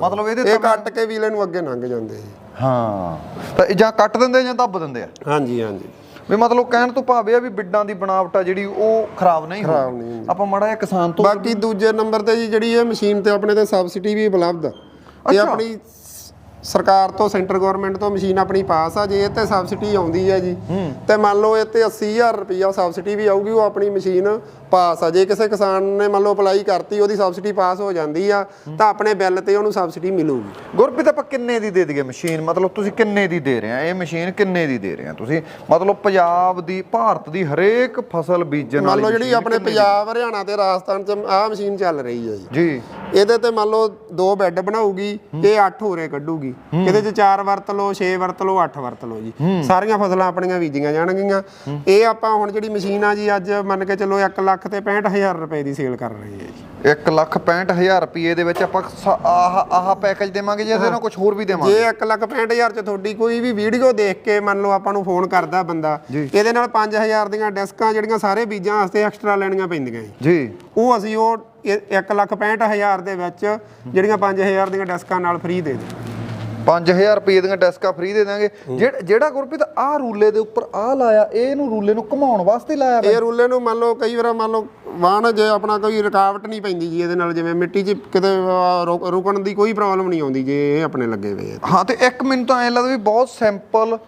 ਮਤਲਬ ਇਹਦੇ ਇਹ ਤਵੇ- ਕੱਟ ਕੇ ਵੀਲੇ ਨੂੰ ਅੱਗੇ ਲੰਘ ਜਾਂਦੇ ਜੀ ਹਾਂ। ਤਾਂ ਇਹ ਜਾਂ ਕੱਟ ਦਿੰਦੇ ਜਾਂ ਦੱਬ ਦਿੰਦੇ ਆ? ਹਾਂਜੀ ਹਾਂਜੀ। ਵੀ ਮਤਲਬ ਕਹਿਣ ਤੋਂ ਭਾਵ ਇਹ ਆ ਵੀ ਬਿੱਡਾਂ ਦੀ ਬਣਾਵਟ ਆ ਜਿਹੜੀ ਉਹ ਖਰਾਬ ਨਹੀਂ ਖਰਾਬ ਨਹੀਂ ਆਪਾਂ ਮਾੜਾ ਜਿਹਾ ਕਿਸਾਨ ਤੋਂ ਬਾਕੀ ਦੂਜੇ ਨੰਬਰ ਤੇ ਜੀ ਜਿਹੜੀ ਇਹ ਮਸ਼ੀਨ ਤੇ ਆਪਣੇ ਤੇ ਸਬਸਿਡੀ ਵੀ ਉਪਲਬਧ ਆ। ਅੱਛਾ। ਆਪਣੀ ਸਰਕਾਰ ਤੋਂ ਸੈਂਟਰ ਗਵਰਨਮੈਂਟ ਤੋਂ ਮਸ਼ੀਨ ਆਪਣੀ ਪਾਸ ਆ ਜੇ ਇਹ ਤੇ ਸਬਸਿਡੀ ਆਉਂਦੀ ਹੈ ਜੀ ਤੇ ਮੰਨ ਲਓ ਇਹ ਤੇ 80000 ਰੁਪਈਆ ਸਬਸਿਡੀ ਵੀ ਆਊਗੀ ਉਹ ਆਪਣੀ ਮਸ਼ੀਨ ਪਾਸ ਆ। ਜੇ ਕਿਸੇ ਕਿਸਾਨ ਨੇ ਮੰਨ ਲਓ ਅਪਲਾਈ ਕਰਤੀ ਉਹਦੀ ਸਬਸਿਡੀ ਪਾਸ ਹੋ ਜਾਂਦੀ ਆ ਤਾਂ ਆਪਣੇ ਬਿੱਲ ਤੇ ਉਹਨੂੰ ਸਬਸਿਡੀ ਮਿਲੂਗੀ। ਗੁਰਪ੍ਰੀਤ ਆਪਾਂ ਕਿੰਨੇ ਦੀ ਦੇ ਦਈਏ ਮਸ਼ੀਨ? ਮਤਲਬ ਤੁਸੀਂ ਕਿੰਨੇ ਦੀ ਦੇ ਰਹੇ ਆ? ਇਹ ਮਸ਼ੀਨ ਕਿੰਨੇ ਦੀ ਦੇ ਰਹੇ ਆ ਤੁਸੀਂ? ਮਤਲਬ ਪੰਜਾਬ ਦੀ ਭਾਰਤ ਦੀ ਹਰੇਕ ਫਸਲ ਬੀਜਣ ਮੰਨ ਵਾਲੀ ਲਓ ਜਿਹੜੀ ਆਪਣੇ? ਪੰਜਾਬ ਹਰਿਆਣਾ ਤੇ ਰਾਜਸਥਾਨ ਚ ਆਹ ਮਸ਼ੀਨ ਚੱਲ ਰਹੀ ਹੈ ਜੀ। ਜੀ। ਇਹਦੇ ਤੇ ਮੰਨ ਲਓ ਦੋ ਬੈੱਡ ਬਣਾਊਗੀ ਇਹ 8 ਹੋਰੇ ਕੱਢੂਗੀ। ਇਹਦੇ ਚ 4 ਵਰਤ ਲਓ 6 ਵਰਤ ਲਓ 8 ਵਰਤ ਲਓ ਜੀ। ਸਾਰੀਆਂ ਫਸਲਾਂ ਆਪਣੀਆਂ ਬੀਜੀਆਂ ਜਾਣਗੀਆਂ। ਇਹ ਆਪਾਂ ਹੁਣ ਜਿਹੜੀ ਮਸ਼ੀਨ ਆ ਜੀ ਅੱਜ ਮੰਨ ਕੇ ਚੱਲੋ 1 ਲੱਖ ਤੇ 65000 ਰੁਪਏ ਦੀ ਸੇਲ ਕਰ ਰਹੀ ਹੈ ਜੀ। 1 ਲੱਖ 65000 ਰੁਪਏ ਦੇ ਵਿੱਚ ਆਪਾਂ ਸ- ਆਹ ਆਹ ਪੈਕੇਜ ਦੇਵਾਂਗੇ ਜਾਂ ਇਹਦੇ ਨਾਲ ਕੁਝ ਹੋਰ ਵੀ ਦੇਵਾਂਗੇ? ਜੇ 1 ਲੱਖ 65000 ਚ ਤੁਹਾਡੀ ਕੋਈ ਵੀ ਵੀਡੀਓ ਦੇਖ ਕੇ ਮੰਨ ਲਓ ਆਪਾਂ ਨੂੰ ਫੋਨ ਕਰਦਾ ਬੰਦਾ ਜੀ। ਇਹਦੇ ਨਾਲ 5000 ਦੀਆਂ ਡਿਸਕਾਂ ਜਿਹੜੀਆਂ ਸਾਰੇ ਬੀਜਾਂ ਵਾਸਤੇ ਐਕਸਟਰਾ ਲੈਣੀਆਂ ਪੈਂਦੀਆਂ ਜੀ। ਜੀ। ਉਹ ਅਸੀਂ ਉਹ 1 ਲੱਖ 65000 ਦੇ ਵਿੱਚ ਜਿਹੜੀਆਂ 5000 ਦੀਆਂ ਡਿਸਕਾਂ ਨਾਲ ਫ੍ਰੀ ਦੇ ਦਿੰਦੇ 5000 ਰੁਪਏ ਦੀਆਂ ਡੈਸਕਾਂ ਫ੍ਰੀ ਦੇ ਦਾਂਗੇ ਜਿਹੜਾ ਗੁਰਪ੍ਰੀਤ ਆਹ ਰੂਲੇ ਦੇ ਉੱਪਰ ਆਹ ਲਾਇਆ ਇਹ ਇਹਨੂੰ ਰੂਲੇ ਨੂੰ ਘੁਮਾਉਣ ਵਾਸਤੇ ਲਾਇਆ ਇਹ ਰੂਲੇ ਨੂੰ ਮੰਨ ਲਓ ਕਈ ਵਾਰ ਮੰਨ ਲਓ ਵਾਹਣ ਜੇ ਆਪਣਾ ਕੋਈ ਰੁਕਾਵਟ ਨਹੀਂ ਪੈਂਦੀ ਜੀ ਇਹਦੇ ਨਾਲ ਜਿਵੇਂ ਮਿੱਟੀ 'ਚ ਕਿਤੇ ਰੁਕਣ ਦੀ ਕੋਈ ਪ੍ਰੋਬਲਮ ਨਹੀਂ ਆਉਂਦੀ ਜੇ ਇਹ ਆਪਣੇ ਲੱਗੇ ਹੋਏ ਆ। ਹਾਂ ਤੇ ਇੱਕ ਮੈਨੂੰ ਤਾਂ ਐਂ ਲੱਗਦਾ ਵੀ ਬਹੁਤ ਸਿੰਪਲ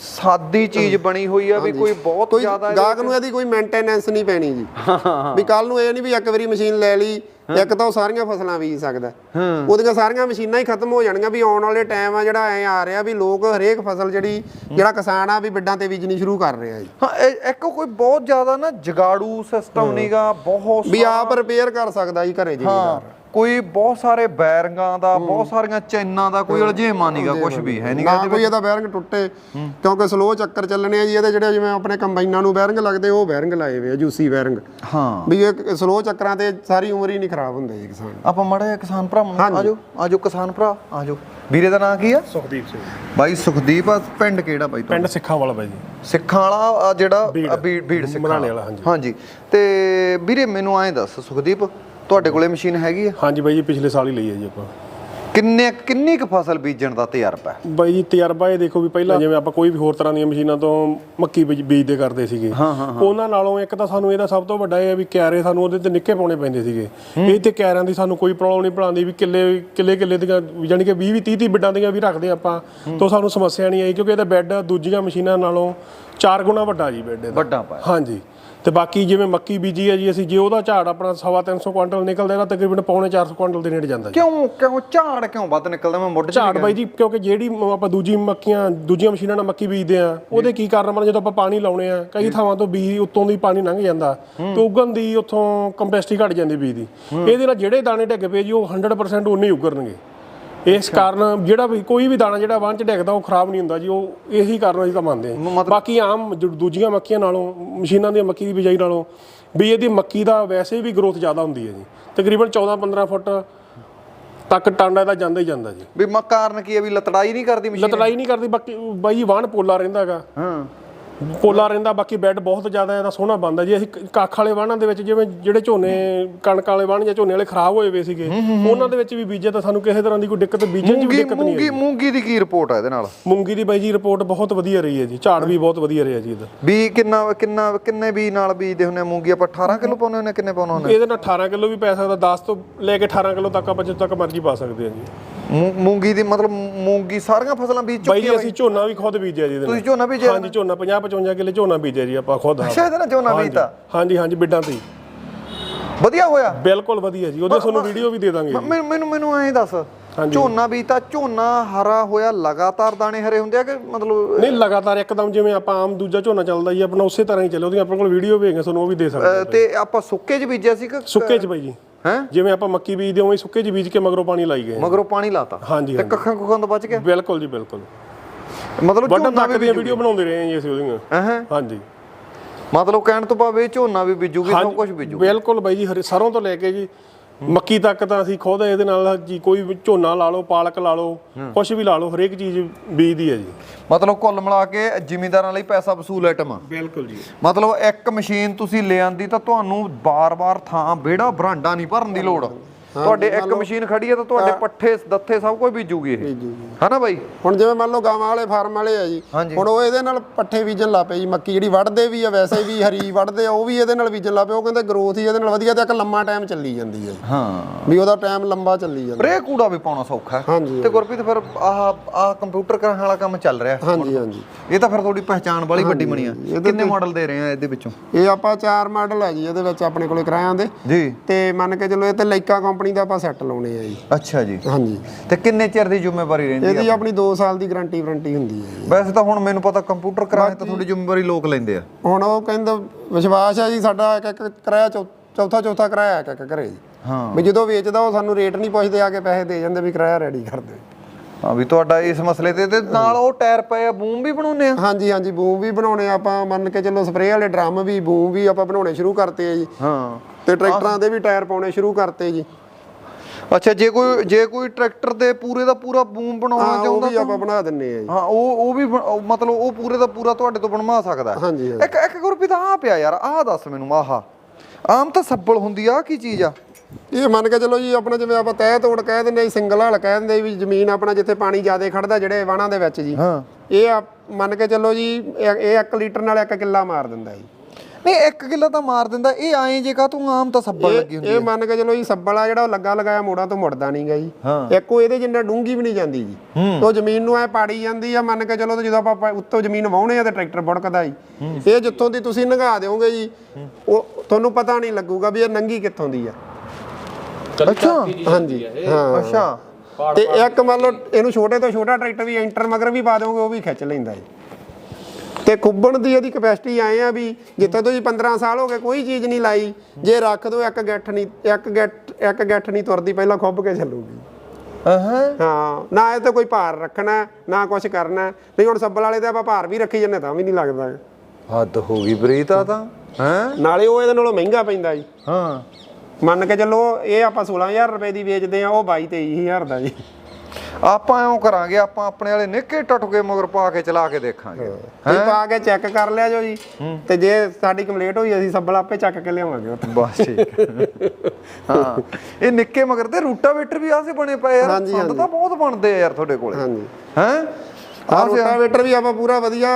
ਸਾਦੀ ਚੀਜ਼ ਬਣੀ ਹੋਈ ਆ ਵੀ ਕੋਈ ਬਹੁਤ ਜ਼ਿਆਦਾ ਗਾਹਕ ਨੂੰ ਇਹਦੀ ਕੋਈ ਮੇਨਟੇਨੈਂਸ ਨਹੀਂ ਪੈਣੀ ਜੀ। ਵੀ ਕੱਲ ਨੂੰ ਇਹ ਨਹੀਂ ਵੀ ਇੱਕ ਵਾਰੀ ਮਸ਼ੀਨ ਲੈ ਲਈ ਇੱਕ ਤਾਂ ਉਹ ਸਾਰੀਆਂ ਫਸਲਾਂ ਬੀਜ ਸਕਦਾ ਉਹਦੀਆਂ ਸਾਰੀਆਂ ਮਸ਼ੀਨਾਂ ਹੀ ਖਤਮ ਹੋ ਜਾਣਗੀਆਂ ਵੀ ਆਉਣ ਵਾਲੇ ਟਾਈਮ ਆ ਜਿਹੜਾ ਐ ਆ ਰਿਹਾ ਵੀ ਲੋਕ ਹਰੇਕ ਫਸਲ ਜਿਹੜੀ ਜਿਹੜਾ ਕਿਸਾਨ ਆ ਵੀ ਬਿੱਡਾਂ ਤੇ ਬੀਜਣੀ ਸ਼ੁਰੂ ਕਰ ਰਿਹਾ ਜੀ। ਹਾਂ ਇੱਕ ਕੋਈ ਬਹੁਤ ਜ਼ਿਆਦਾ ਨਾ ਜਗਾੜੂ ਸਿਸਟਮ ਨਹੀਂਗਾ ਬਹੁਤ ਵੀ ਆਪ ਰਿਪੇਅਰ ਕਰ ਸਕਦਾ ਜੀ ਘਰੇ ਹਾਂ। ਜ਼ਿਮੀਦਾਰ। ਕੋਈ ਬਹੁਤ ਸਾਰੇ ਬੈਰਿੰਗਾਂ ਦਾ ਬਹੁਤ ਸਾਰੀਆਂ ਚੈਨਾਂ ਦਾ ਕੋਈ ਅਲਝੇਮਾ ਨਹੀਂਗਾ ਕੁਝ ਵੀ ਹੈ ਨਹੀਂਗਾ ਨਾ ਕੋਈ ਇਹਦਾ ਬੈਰਿੰਗ ਟੁੱਟੇ ਕਿਉਂਕਿ ਸਲੋ ਚੱਕਰ ਚੱਲਣੇ ਆ ਜੀ ਇਹਦੇ ਜਿਹੜੇ ਜਿਵੇਂ ਆਪਣੇ ਕੰਬਾਈਨਾਂ ਨੂੰ ਬੈਰਿੰਗ ਲੱਗਦੇ ਉਹ ਬੈਰਿੰਗ ਲਾਏ ਹੋਏ ਆ ਜੂਸੀ ਬੈਰਿੰਗ। ਹਾਂ। ਵੀ ਇਹ ਸਲੋ ਚੱਕਰਾਂ ਤੇ ਸਾਰੀ ਉਮਰ ਹੀ ਨਹੀਂ ਖਰਾਬ ਹੁੰਦੇ ਜੀ ਕਿਸਾਨ। ਆਪਾਂ ਮਾੜਾ ਕਿਸਾਨ ਭਰਾਵਾਂ ਨੂੰ ਆਜੋ ਆਜੋ ਕਿਸਾਨ ਭਰਾ ਆਜੋ। ਵੀਰੇ ਦਾ ਨਾਂ ਕੀ ਆ? ਸੁਖਦੀਪ ਸਿੰਘ। ਬਾਈ ਸੁਖਦੀਪ ਆ ਪਿੰਡ ਕਿਹੜਾ ਬਾਈ ਤੁਹਾਡਾ? ਪਿੰਡ ਸਿੱਖਾਂ ਵਾਲਾ ਬਾਈ ਜੀ। ਸਿੱਖਾਂ ਵਾਲਾ ਜਿਹੜਾ ਬੀੜ। ਸਿੱਖਾਂ ਵਾਲਾ, ਹਾਂਜੀ। ਹਾਂਜੀ। ਤੇ ਵੀਰੇ ਮੈਨੂੰ ਐਂ ਦੱਸ ਸੁਖਦੀਪ ਤੁਹਾਡੇ ਕੋਲੇ ਮਸ਼ੀਨ ਹੈਗੀ ਆ? ਹਾਂਜੀ ਬਾਈ ਜੀ ਪਿਛਲੇ ਸਾਲ ਹੀ ਲਈ ਹੈ ਜੀ ਆਪਾਂ। ਕਿੰਨੇ ਕਿੰਨੀ ਕੁ ਫਸਲ ਬੀਜਣ ਦਾ ਤਜਰਬਾ ਹੈ? ਬਾਈ ਜੀ ਤਜਰਬਾ ਇਹ ਦੇਖੋ ਵੀ ਪਹਿਲਾਂ ਜਿਵੇਂ ਆਪਾਂ ਕੋਈ ਵੀ ਹੋਰ ਤਰ੍ਹਾਂ ਦੀਆਂ ਮਸ਼ੀਨਾਂ ਤੋਂ ਮੱਕੀ ਬੀਜ- ਬੀਜਦੇ ਕਰਦੇ ਸੀਗੇ। ਉਹਨਾਂ ਨਾਲੋਂ ਇੱਕ ਤਾਂ ਸਾਨੂੰ ਇਹਦਾ ਸਭ ਤੋਂ ਵੱਡਾ ਇਹ ਹੈ ਵੀ ਕਿਆਰੇ ਸਾਨੂੰ ਉਹਦੇ ਤੇ ਨਿੱਕੇ ਪਾਉਣੇ ਪੈਂਦੇ ਸੀਗੇ। ਇਹ ਤੇ ਕਿਆਰਿਆਂ ਦੀ ਸਾਨੂੰ ਕੋਈ ਪ੍ਰੋਬਲਮ ਨਹੀਂ ਬਣਾਉਂਦੀ ਵੀ ਕਿੱਲੇ ਕਿੱਲੇ ਕਿੱਲੇ ਦੀਆਂ ਯਾਨੀ ਕਿ 20 20 30 30 ਬਿੱਡਾਂ ਦੀਆਂ ਵੀ ਰੱਖਦੇ ਆਪਾਂ ਤਾਂ ਸਾਨੂੰ ਸਮੱਸਿਆ ਨਹੀਂ ਆਈ ਕਿਉਂਕਿ ਇਹਦਾ ਬੈੱਡ ਦੂਜੀਆਂ ਮਸ਼ੀਨਾਂ ਨਾਲੋਂ ਚਾਰ ਗੁਣਾ ਵੱਡਾ ਜੀ ਬੈੱਡ ਇਹਦਾ। ਵੱਡਾ ਪਾਇਆ। ਹਾਂਜੀ। ਤੇ ਬਾਕੀ ਜਿਵੇਂ ਮੱਕੀ ਬੀਜੀ ਹੈ ਜੀ ਅਸੀਂ ਜੇ ਉਹਦਾ ਝਾੜ ਆਪਣਾ ਸਵਾ ਤਿੰਨ ਸੌ ਕੁਇੰਟਲ ਨਿਕਲਦਾ ਇਹਦਾ ਤਕਰੀਬਨ ਪੌਣੇ 400 ਕੁਇੰਟਲ ਦੇ ਨੇੜੇ ਜਾਂਦਾ ਜੀ। ਕਿਉਂ ਕਿਉਂ ਝਾੜ ਕਿਉਂ ਵੱਧ ਨਿਕਲਦਾ? ਮੈਂ ਮੁੱਢ 'ਚ ਝਾੜ ਬਾਈ ਜੀ ਕਿਉਂਕਿ ਜਿਹੜੀ ਮ- ਆਪਾਂ ਦੂਜੀ ਮੱਕੀਆਂ ਦੂਜੀਆਂ ਮਸ਼ੀਨਾਂ ਨਾਲ ਮੱਕੀ ਬੀਜਦੇ ਆ ਉਹਦੇ ਕੀ ਕਾਰਨ ਬਣ ਜਦੋਂ ਆਪਾਂ ਪਾਣੀ ਲਾਉਣੇ ਆ ਕਈ ਥਾਵਾਂ ਤੋਂ ਬੀਜ ਉੱਤੋਂ ਦੀ ਪਾਣੀ ਲੰਘ ਜਾਂਦਾ ਤੇ ਉਗਣ ਦੀ ਉੱਥੋਂ ਕੰਪੈਸਿਟੀ ਘਟ ਜਾਂਦੀ ਬੀਜ ਦੀ। ਇਹਦੇ ਨਾਲ ਜਿਹੜੇ ਦਾਣੇ ਡਿੱਗ ਪਏ ਜੀ ਉਹ 100% ਉਨੇ ਹੀ ਉਗਰਨਗੇ। ਇਸ ਕਾਰਨ ਜਿਹੜਾ ਵੀ ਕੋਈ ਵੀ ਦਾਣਾ ਜਿਹੜਾ ਵਾਂ ਚ ਡਿੱਗਦਾ ਉਹ ਖਰਾਬ ਨਹੀਂ ਹੁੰਦਾ ਜੀ ਉਹ ਇਹੀ ਕਾਰਨ ਅਸੀਂ ਤਾਂ ਮੰਨਦੇ ਹਾਂ ਬਾਕੀ ਆਮ ਜੋ ਦੂਜੀਆਂ ਮੱਕੀਆਂ ਨਾਲੋਂ ਮਸ਼ੀਨਾਂ ਦੀ ਮੱਕੀ ਦੀ ਬਿਜਾਈ ਨਾਲੋਂ ਵੀ ਇਹਦੀ ਮੱਕੀ ਦਾ ਵੈਸੇ ਵੀ ਗਰੋਥ ਜ਼ਿਆਦਾ ਹੁੰਦੀ ਹੈ ਜੀ। ਤਕਰੀਬਨ 14-15 ਫੁੱਟ ਤੱਕ ਟਾਂਡਾ ਇਹਦਾ ਜਾਂਦਾ ਹੀ ਜਾਂਦਾ ਜੀ। ਵੀ ਮੈਂ ਕਾਰਨ ਕੀ ਹੈ ਵੀ ਲਤੜਾਈ ਨਹੀਂ ਕਰਦੀ ਮਸ਼ੀਨ? ਲਤੜਾਈ ਨਹੀਂ ਕਰਦੀ ਬਾਕੀ ਬਾਈ ਜੀ ਵਾਹਣ ਪੋਲਾ ਰਹਿੰਦਾ ਹੈਗਾ। ਹਾਂ। ਪੋਲਾ ਰਹਿੰਦਾ ਬਾਕੀ ਬੈੱਡ ਬਹੁਤ ਜ਼ਿਆਦਾ ਇਹਦਾ ਸੋਹਣਾ ਬਣਦਾ ਜੀ। ਅਸੀਂ ਕੱਖ ਵਾਲੇ ਵਾਹਣਾਂ ਦੇ ਵਿੱਚ ਜਿਵੇਂ ਜਿਹੜੇ ਝੋਨੇ ਕਣਕ ਵਾਲੇ ਵਾਹਣ ਜਾਂ ਝੋਨੇ ਵਾਲੇ ਖਰਾਬ ਹੋਏ ਵੇ ਸੀਗੇ ਉਹਨਾਂ ਦੇ ਵਿੱਚ ਵੀ ਬੀਜੇ ਤਾਂ ਸਾਨੂੰ ਕਿਸੇ ਤਰ੍ਹਾਂ ਦੀ ਕੋਈ ਦਿੱਕਤ ਬੀਜਣ 'ਚ ਵੀ ਦਿੱਕਤ ਨਹੀਂ ਆਈ। ਮੂੰਗੀ ਦੀ ਕੀ ਰਿਪੋਰਟ ਹੈ ਇਹਦੇ ਨਾਲ? ਮੂੰਗੀ ਦੀ ਬਾਈ ਜੀ ਰਿਪੋਰਟ ਬਹੁਤ ਵਧੀਆ ਰਹੀ ਹੈ ਜੀ। ਝਾੜ ਵੀ ਬਹੁਤ ਵਧੀਆ ਰਿਹਾ ਜੀ ਇਹਦਾ। ਵੀ ਕਿੰਨਾ ਕਿੰਨਾ ਕਿੰਨੇ ਵੀ ਨਾਲ ਬੀਜਦੇ ਹੁੰਦੇ ਆ ਮੂੰਗੀ? ਆਪਾਂ 18 ਕਿਲੋ ਪਾਉਂਦੇ ਹੁੰਦੇ ਆ, ਕਿੰਨੇ ਪਾਉਣਾ ਹੁੰਦੇ ਇਹਦੇ ਨਾਲ 18 ਕਿਲੋ ਵੀ ਪੈ ਸਕਦਾ 10 ਤੋਂ ਲੈ ਕੇ 18 ਕਿਲੋ ਤੱਕ ਆਪਾਂ ਜਿੱਥੇ ਤੱਕ ਮਰਜ਼ੀ ਪਾ ਸਕਦੇ ਹਾਂ ਜੀ। ਮੂੰਗੀ ਦੀ ਮਤਲਬ ਮੂੰਗੀ ਸਾਰੀਆਂ ਫਸਲਾਂ ਬੀਜ ਬਾਈ ਚੁੱਕੀ ਜੀ ਅਸੀਂ ਝੋਨਾ ਵੀ ਖੁਦ ਬੀਜਿਆ ਜੀ ਇਹਦੇ ਨਾਲ। ਤੁਸੀਂ ਝੋਨਾ ਬੀਜਿਆ ਹਾਂਜੀ ਝੋਨਾ 50 55 ਕਿੱਲੇ ਝੋਨਾ ਬੀਜਿਆ ਜੀ ਆਪਾਂ ਖੁਦ ਅੱਛਾ ਇਹਦੇ ਨਾਲ ਝੋਨਾ ਹਾਂਜੀ। ਬੀਜਤਾ? ਹਾਂਜੀ ਹਾਂਜੀ ਬਿੱਡਾਂ ਤੇ ਹੀ। ਵਧੀਆ ਹੋਇਆ? ਬਿਲਕੁਲ ਵਧੀਆ ਜੀ ਉਹਦੇ ਤੁਹਾਨੂੰ ਵੀਡੀਓ ਵੀ ਦੇ ਦਾਂਗੇ ਜੀ। ਮੈਨੂੰ ਮੈਨੂੰ ਮੈਨੂੰ ਐਂ ਦੱਸ ਹਾਂਜੀ। ਝੋਨਾ ਬੀਜਤਾ ਝੋਨਾ ਹਰਾ ਹੋਇਆ ਲਗਾਤਾਰ ਦਾਣੇ ਹਰੇ ਹੁੰਦੇ ਆ ਕਿ ਮਤਲਬ ਨਹੀਂ ਲਗਾਤਾਰ ਇੱਕਦਮ ਜਿਵੇਂ ਆਪਾਂ ਆਮ ਦੂਜਾ ਝੋਨਾ ਚੱਲਦਾ ਜੀ ਆਪਣਾ ਉਸੇ ਤਰ੍ਹਾਂ ਹੀ ਚੱਲੇ ਉਹਦੀ ਆਪਣੇ ਕੋਲ ਵੀਡੀਓ ਵੀ ਹੈਗੇ ਤੁਹਾਨੂੰ ਉਹ ਵੀ ਦੇ ਸਕਦੇ ਤੇ ਆਪਾਂ ਸੁੱਕੇ 'ਚ ਬੀਜਿਆ ਸੀ ਕਿ ਸੁੱਕੇ ਚ ਬਾਈ ਜੀ। ਹੈ? ਜਿਵੇਂ ਆਪਾਂ ਮੱਕੀ ਬੀਜਦੇ ਉਵੇਂ ਹੀ ਸੁੱਕੇ ਚ ਬੀਜ ਕੇ ਮਗਰੋਂ ਪਾਣੀ ਲਾਈ ਗਏ। ਮਗਰੋਂ ਪਾਣੀ ਲਾਤਾ? ਹਾਂਜੀ ਤੇ ਕੱਖਾਂ ਕੁੱਖਾਂ ਤੋਂ ਬਚ ਗਿਆ? ਬਿਲਕੁਲ ਜੀ ਬਿਲਕੁਲ। ਮਤਲਬ ਝੋਨਾ ਤੱਕ ਵੀ ਦੀਆਂ ਵੀਡੀਓ ਬਣਾਉਂਦੇ ਰਹੇ ਜੀ ਅਸੀਂ ਉਹਦੀਆਂ। ਹਾਂ? ਹਾਂਜੀ। ਮਤਲਬ ਕਹਿਣ ਤੋਂ ਭਾਵੇਂ ਝੋਨਾ ਵੀ ਬੀਜੂਗੀ ਸਭ ਕੁਝ ਬੀਜੂ ਬਿਲਕੁਲ ਬਾਈ ਜੀ ਸਰੋਂ ਤੋਂ ਲੈ ਕੇ ਜੀ ਮੱਕੀ ਤੱਕ ਤਾਂ ਅਸੀਂ ਖੁਦ ਇਹਦੇ ਨਾਲ ਜੀ ਕੋਈ ਵੀ ਝੋਨਾ ਲਾ ਲਓ ਪਾਲਕ ਲਾ ਲਓ ਕੁਝ ਵੀ ਲਾ ਲਓ ਹਰੇਕ ਚੀਜ਼ ਬੀਜਦੀ ਹੈ ਜੀ। ਮਤਲਬ ਕੁੱਲ ਮਿਲਾ ਕੇ ਜ਼ਿਮੀਂਦਾਰਾਂ ਲਈ ਪੈਸਾ ਵਸੂਲ ਆਈਟਮ ਆ ਬਿਲਕੁਲ ਜੀ। ਮਤਲਬ ਇੱਕ ਮਸ਼ੀਨ ਤੁਸੀਂ ਲੈ ਆਂਦੀ ਤਾਂ ਤੁਹਾਨੂੰ ਬਾਰ-ਬਾਰ ਥਾਂ ਵਿਹੜਾ ਬਰਾਂਡਾ ਨਹੀਂ ਭਰਨ ਦੀ ਲੋੜ। ਤੁਹਾਡੇ ਇੱਕ ਮਸ਼ੀਨ ਖੜੀ ਹੈ ਤਾਂ ਤੁਹਾਡੇ ਪੱਠੇ ਦੱਥੇ ਸਭ ਕੁਝ ਬੀਜੂਗੀ ਇਹ। ਹਨਾ ਬਾਈ? ਹੁਣ ਜਿਵੇਂ ਮੰਨ ਲਓ ਗਾਵਾਂ ਵਾਲੇ ਫਾਰਮ ਵਾਲੇ ਆ ਜੀ। ਹੁਣ ਉਹ ਇਹਦੇ ਨਾਲ ਪੱਠੇ ਬੀਜਣ ਲੱਗ ਪਏ ਜੀ ਮੱਕੀ ਜਿਹੜੀ ਵੱਢਦੇ ਵੀ ਆ ਵੈਸੇ ਵੀ ਹਰੀ ਵੱਢਦੇ ਆ ਉਹ ਵੀ ਇਹਦੇ ਨਾਲ ਬੀਜਣ ਲੱਗ ਪਏ ਉਹ ਕਹਿੰਦੇ ਗਰੋਥ ਹੀ ਇਹਦੇ ਨਾਲ ਵਧੀਆ ਤੇ ਇੱਕ ਲੰਮਾ ਟਾਈਮ ਚੱਲੀ ਜਾਂਦੀ ਹੈ। ਹਾਂ। ਵੀ ਉਹਦਾ ਟਾਈਮ ਲੰਬਾ ਚੱਲੀ ਜਾਂਦਾ। ਸਪਰੇ ਕੂੜਾ ਵੀ ਪਾਉਣਾ ਸੌਖਾ। ਤੇ ਗੁਰਪ੍ਰੀਤ ਫਿਰ ਆਹ ਆਹ ਕੰਪਿਊਟਰ ਕਰਨ ਵਾਲਾ ਕੰਮ ਚੱਲ ਰਿਹਾ। ਹਾਂਜੀ ਹਾਂਜੀ। ਇਹ ਤਾਂ ਫਿਰ ਤੁਹਾਡੀ ਪਹਿਚਾਣ ਵਾਲੀ ਵੱਡੀ ਬਣੀ ਆ। ਕਿੰਨੇ ਮਾਡਲ ਦੇ ਰਹੇ ਆ ਇਹਦੇ ਵਿੱਚੋਂ? ਇਹ ਆਪਾਂ ਚਾਰ ਮਾਡਲ ਆ ਜੀ ਇਹਦੇ ਵਿੱਚ ਆਪਣੇ ਕੋਲੇ ਕਿਰਾਇਆਂ ਦੇ। ਜੀ। ਤੇ ਮੰਨ ਕੇ ਚੱਲੋ ਇਹ ਤੇ ਲਾਈਕਾ ਕੰਪਨੀ ਦਾ ਆਪਾਂ ਸੈੱਟ ਲਾਉਣੇ ਆ ਜੀ। ਅੱਛਾ ਜੀ। ਹਾਂਜੀ। ਤੇ ਕਿੰਨੇ ਚਿਰ ਦੀ ਜ਼ਿੰਮੇਵਾਰੀ ਰਹਿੰਦੀ ਇਹਦੀ ਆਪਣੀ? 2 ਸਾਲ ਦੀ ਗਾਰੰਟੀ ਵਾਰੰਟੀ ਹੁੰਦੀ ਹੈ ਵੈਸੇ ਤਾਂ ਹੁਣ ਮੈਨੂੰ ਪਤਾ ਕੰਪਿਊਟਰ ਕਰਾਏ ਤਾਂ ਤੁਹਾਡੀ ਜ਼ਿੰਮੇਵਾਰੀ ਲੋਕ ਲੈਂਦੇ ਆ। ਹੁਣ ਉਹ ਕਹਿੰਦਾ ਵਿਸ਼ਵਾਸ ਆ ਜੀ ਸਾਡਾ ਇੱਕ ਇੱਕ ਕਿਰਾਇਆ ਚੌਥਾ ਚੌਥਾ ਕਿਰਾਇਆ ਇੱਕ ਇੱਕ ਘਰੇ। ਜੀ ਹਾਂ। ਵੀ ਜਦੋਂ ਵੇਚਦਾ ਉਹ ਸਾਨੂੰ ਰੇਟ ਨਹੀਂ ਪੁੱਛਦੇ ਆ ਕੇ ਪੈਸੇ ਦੇ ਜਾਂਦੇ ਵੀ ਕਿਰਾਇਆ ਰੈਡੀ ਕਰ ਦੇ ਹਾਂ ਵੀ ਤੁਹਾਡਾ ਇਸ ਮਸਲੇ ਤੇ ਤੇ ਨਾਲ ਉਹ ਟਾਇਰ ਪਏ ਆ ਬੂਮ ਵੀ ਬਣਾਉਨੇ ਆ? ਹਾਂਜੀ ਹਾਂਜੀ ਬੂਮ ਵੀ ਬਣਾਉਣੇ ਆ ਆਪਾਂ। ਮੰਨ ਕੇ ਚੱਲੋ ਸਪਰੇਅ ਵਾਲੇ ਡਰਮ ਵੀ ਬੂਮ ਵੀ ਆਪਾਂ ਬਣਾਉਣੇ ਸ਼ੁਰੂ ਕਰਤੇ ਆ ਜੀ। ਹਾਂ। ਤੇ ਟਰੈਕਟਰਾਂ ਦੇ ਵੀ ਟਾਇਰ ਪਾਉਣੇ ਸ਼ੁਰੂ ਕਰਤੇ ਜੀ। ਅੱਛਾ ਜੇ ਕੋਈ ਜੇ ਕੋਈ ਟਰੈਕਟਰ ਦੇ ਪੂਰੇ ਦਾ ਪੂਰਾ ਬੂਮ ਬਣਾਉਣਾ ਹਾਂ ਉਹ ਚਾਹੁੰਦਾ ਵੀ ਆਪਾਂ ਬਣਾ ਦਿੰਨੇ ਆ ਜੀ। ਹਾਂ ਉਹ ਉਹ ਵੀ ਮਤਲਬ ਉਹ ਪੂਰੇ ਦਾ ਪੂਰਾ ਤੁਹਾਡੇ ਤੋਂ ਬਣਵਾ ਸਕਦਾ। ਹਾਂਜੀ। ਇੱਕ ਇੱਕ ਗੁਰਪ੍ਰੀਤ ਆ ਪਿਆ ਯਾਰ ਆਹ ਦੱਸ ਮੈਨੂੰ ਆਹ। ਆਮ ਤਾਂ ਸੱਬਲ ਹੁੰਦੀ ਆ ਕੀ ਚੀਜ਼ ਆ? ਇਹ ਮੰਨ ਕੇ ਚੱਲੋ ਜੀ ਆਪਣਾ ਜਿਵੇਂ ਆਪਾਂ ਤਹਿ ਤੋੜ ਕਹਿ ਦਿੰਦੇ ਸਿੰਗਲ ਹਲ ਕਹਿ ਦਿੰਦੇ ਵੀ ਜ਼ਮੀਨ ਆਪਣਾ ਜਿੱਥੇ ਪਾਣੀ ਜ਼ਿਆਦਾ ਖੜਦਾ ਜਿਹੜੇ ਵਾਣਾ ਦੇ ਵਿੱਚ ਜੀ। ਹਾਂ। ਇਹ ਆ- ਮੰਨ ਕੇ ਚੱਲੋ ਜੀ ਇਹ ਇਹ 1 ਲੀਟਰ ਨਾਲ 1 ਕਿੱਲਾ ਮਾਰ ਦਿੰਦਾ ਜੀ। ਨਹੀਂ ਇੱਕ ਕਿਲੋ ਤਾਂ ਮਾਰ ਦਿੰਦਾ ਇਹ ਐਂ ਜੇ ਕਾ ਤੂੰ ਆਮ ਤਾਂ ਸੱਬਲ ਲੱਗੀ ਹੁੰਦੀ ਇਹ ਮੰਨ ਕੇ ਚੱਲੋ ਜੀ ਸੱਬਲ ਆ ਜਿਹੜਾ ਉਹ ਲੱਗਾ ਲਗਾਇਆ ਮੋੜਾਂ ਤੋਂ ਮੁੜਦਾ ਨਹੀਂਗਾ ਜੀ। ਇੱਕੋ ਇਹਦੇ ਜਿੰਨਾ ਡੂੰਗੀ ਵੀ ਨਹੀਂ ਜਾਂਦੀ ਜੀ। ਉਹ ਜ਼ਮੀਨ ਨੂੰ ਐ ਪਾੜੀ ਜਾਂਦੀ ਆ ਮੰਨ ਕੇ ਚੱਲੋ ਤੇ ਜਦੋਂ ਆਪਾਂ ਉੱਤੋਂ ਜ਼ਮੀਨ ਵਾਹੁਣੇ ਆ ਤੇ ਟਰੈਕਟਰ ਬੁੜਕਦਾ ਜੀ। ਇਹ ਜਿੱਥੋਂ ਦੀ ਤੁਸੀਂ ਨੰਗਾ ਦਿਓਗੇ ਜੀ ਉਹ ਤੁਹਾਨੂੰ ਪਤਾ ਨਹੀਂ ਲੱਗੂਗਾ ਵੀ ਇਹ ਨੰਗੀ ਕਿੱਥੋਂ ਦੀ ਆ। ਅੱਛਾ। ਹਾਂਜੀ ਹਾਂ। ਅੱਛਾ। ਤੇ ਇੱਕ ਮੰਨ ਲਓ ਇਹਨੂੰ ਛੋਟੇ ਤੋਂ ਛੋਟਾ ਟਰੈਕਟਰ ਵੀ ਐਂਟਰ ਮਗਰ ਵੀ ਪਾ ਦੋਗੇ ਉਹ ਵੀ ਖਿੱਚ ਲੈਂਦਾ ਜੀ। ਤੇ ਖੁੱਬਣ ਦੀ ਇਹਦੀ ਕਪੈਸਿਟੀ ਆਏ ਆ ਵੀ ਜਿੱਥੇ ਤੁਸੀਂ 15 ਸਾਲ ਹੋ ਗਏ ਕੋਈ ਚੀਜ਼ ਨਹੀਂ ਲਾਈ। ਜੇ ਰੱਖ ਦੋ ਇੱਕ ਗੱਠ ਨਹੀਂ ਇੱਕ ਗੱਠ ਇੱਕ ਗੱਠ ਨਹੀਂ ਤੁਰਦੀ ਪਹਿਲਾਂ ਖੁੱਬ ਕੇ ਚੱਲੂਗੀ। ਹਾਂ ਹਾਂ ਨਾ ਇਹ ਤੇ ਕੋਈ ਭਾਰ ਰੱਖਣਾ ਨਾ ਕੁਝ ਕਰਨਾ। ਨਹੀਂ ਹੁਣ ਸੱਬਲ ਵਾਲੇ ਤੇ ਆਪਾਂ ਭਾਰ ਵੀ ਰੱਖੀ ਜੰਨੇ ਤਾਂ ਵੀ ਨਹੀਂ ਲੱਗਦਾ। ਹੱਦ ਹੋ ਗਈ ਬਰੀਤ ਆ ਤਾਂ ਹੈ? ਨਾਲੇ ਉਹ ਇਹਦੇ ਨਾਲੋਂ ਮਹਿੰਗਾ ਪੈਂਦਾ ਜੀ। ਹਾਂ। ਮੰਨ ਕੇ ਚੱਲੋ ਇਹ ਆਪਾਂ 16000 ਰੁਪਏ ਦੀ ਵੇਚਦੇ ਆ ਉਹ 22 23000 ਦਾ ਜੀ। ਆਪਾਂ ਐਂ ਕਰਾਂਗੇ ਆਪਾਂ ਆਪਣੇ ਵਾਲੇ ਨਿੱਕੇ ਟਟਕੇ ਮਗਰ ਪਾ ਕੇ ਚਲਾ ਕੇ ਦੇਖਾਂਗੇ। ਤੁਸੀਂ ਪਾ ਕੇ ਚੈੱਕ ਕਰ ਲਿਆ ਜੋ। ਜੀ ਤੇ ਜੇ ਸਾਡੀ ਕੰਪਲੀਟ ਹੋਈ ਅਸੀਂ ਸੱਬਲ ਆਪੇ ਚੱਕ ਕੇ ਲਿਆਵਾਂਗੇ ਉੱਥੇ ਬਸ ਠੀਕ ਹੈ। ਇਹ ਨਿੱਕੇ ਮਗਰ ਤੇ ਰੂਟਾਵੇਟਰ ਵੀ ਆਸੇ ਬਣੇ ਪਏ ਯਾਰ। ਸੰਦ। ਤਾਂ ਬਹੁਤ ਬਣਦੇ ਆ ਯਾਰ ਤੁਹਾਡੇ ਕੋਲੇ। ਹਾਂਜੀ। ਹੈ? ਆਹ ਰੋਟਾਵੇਟਰ ਵੀ ਆਪਾਂ ਪੂਰਾ ਵਧੀਆ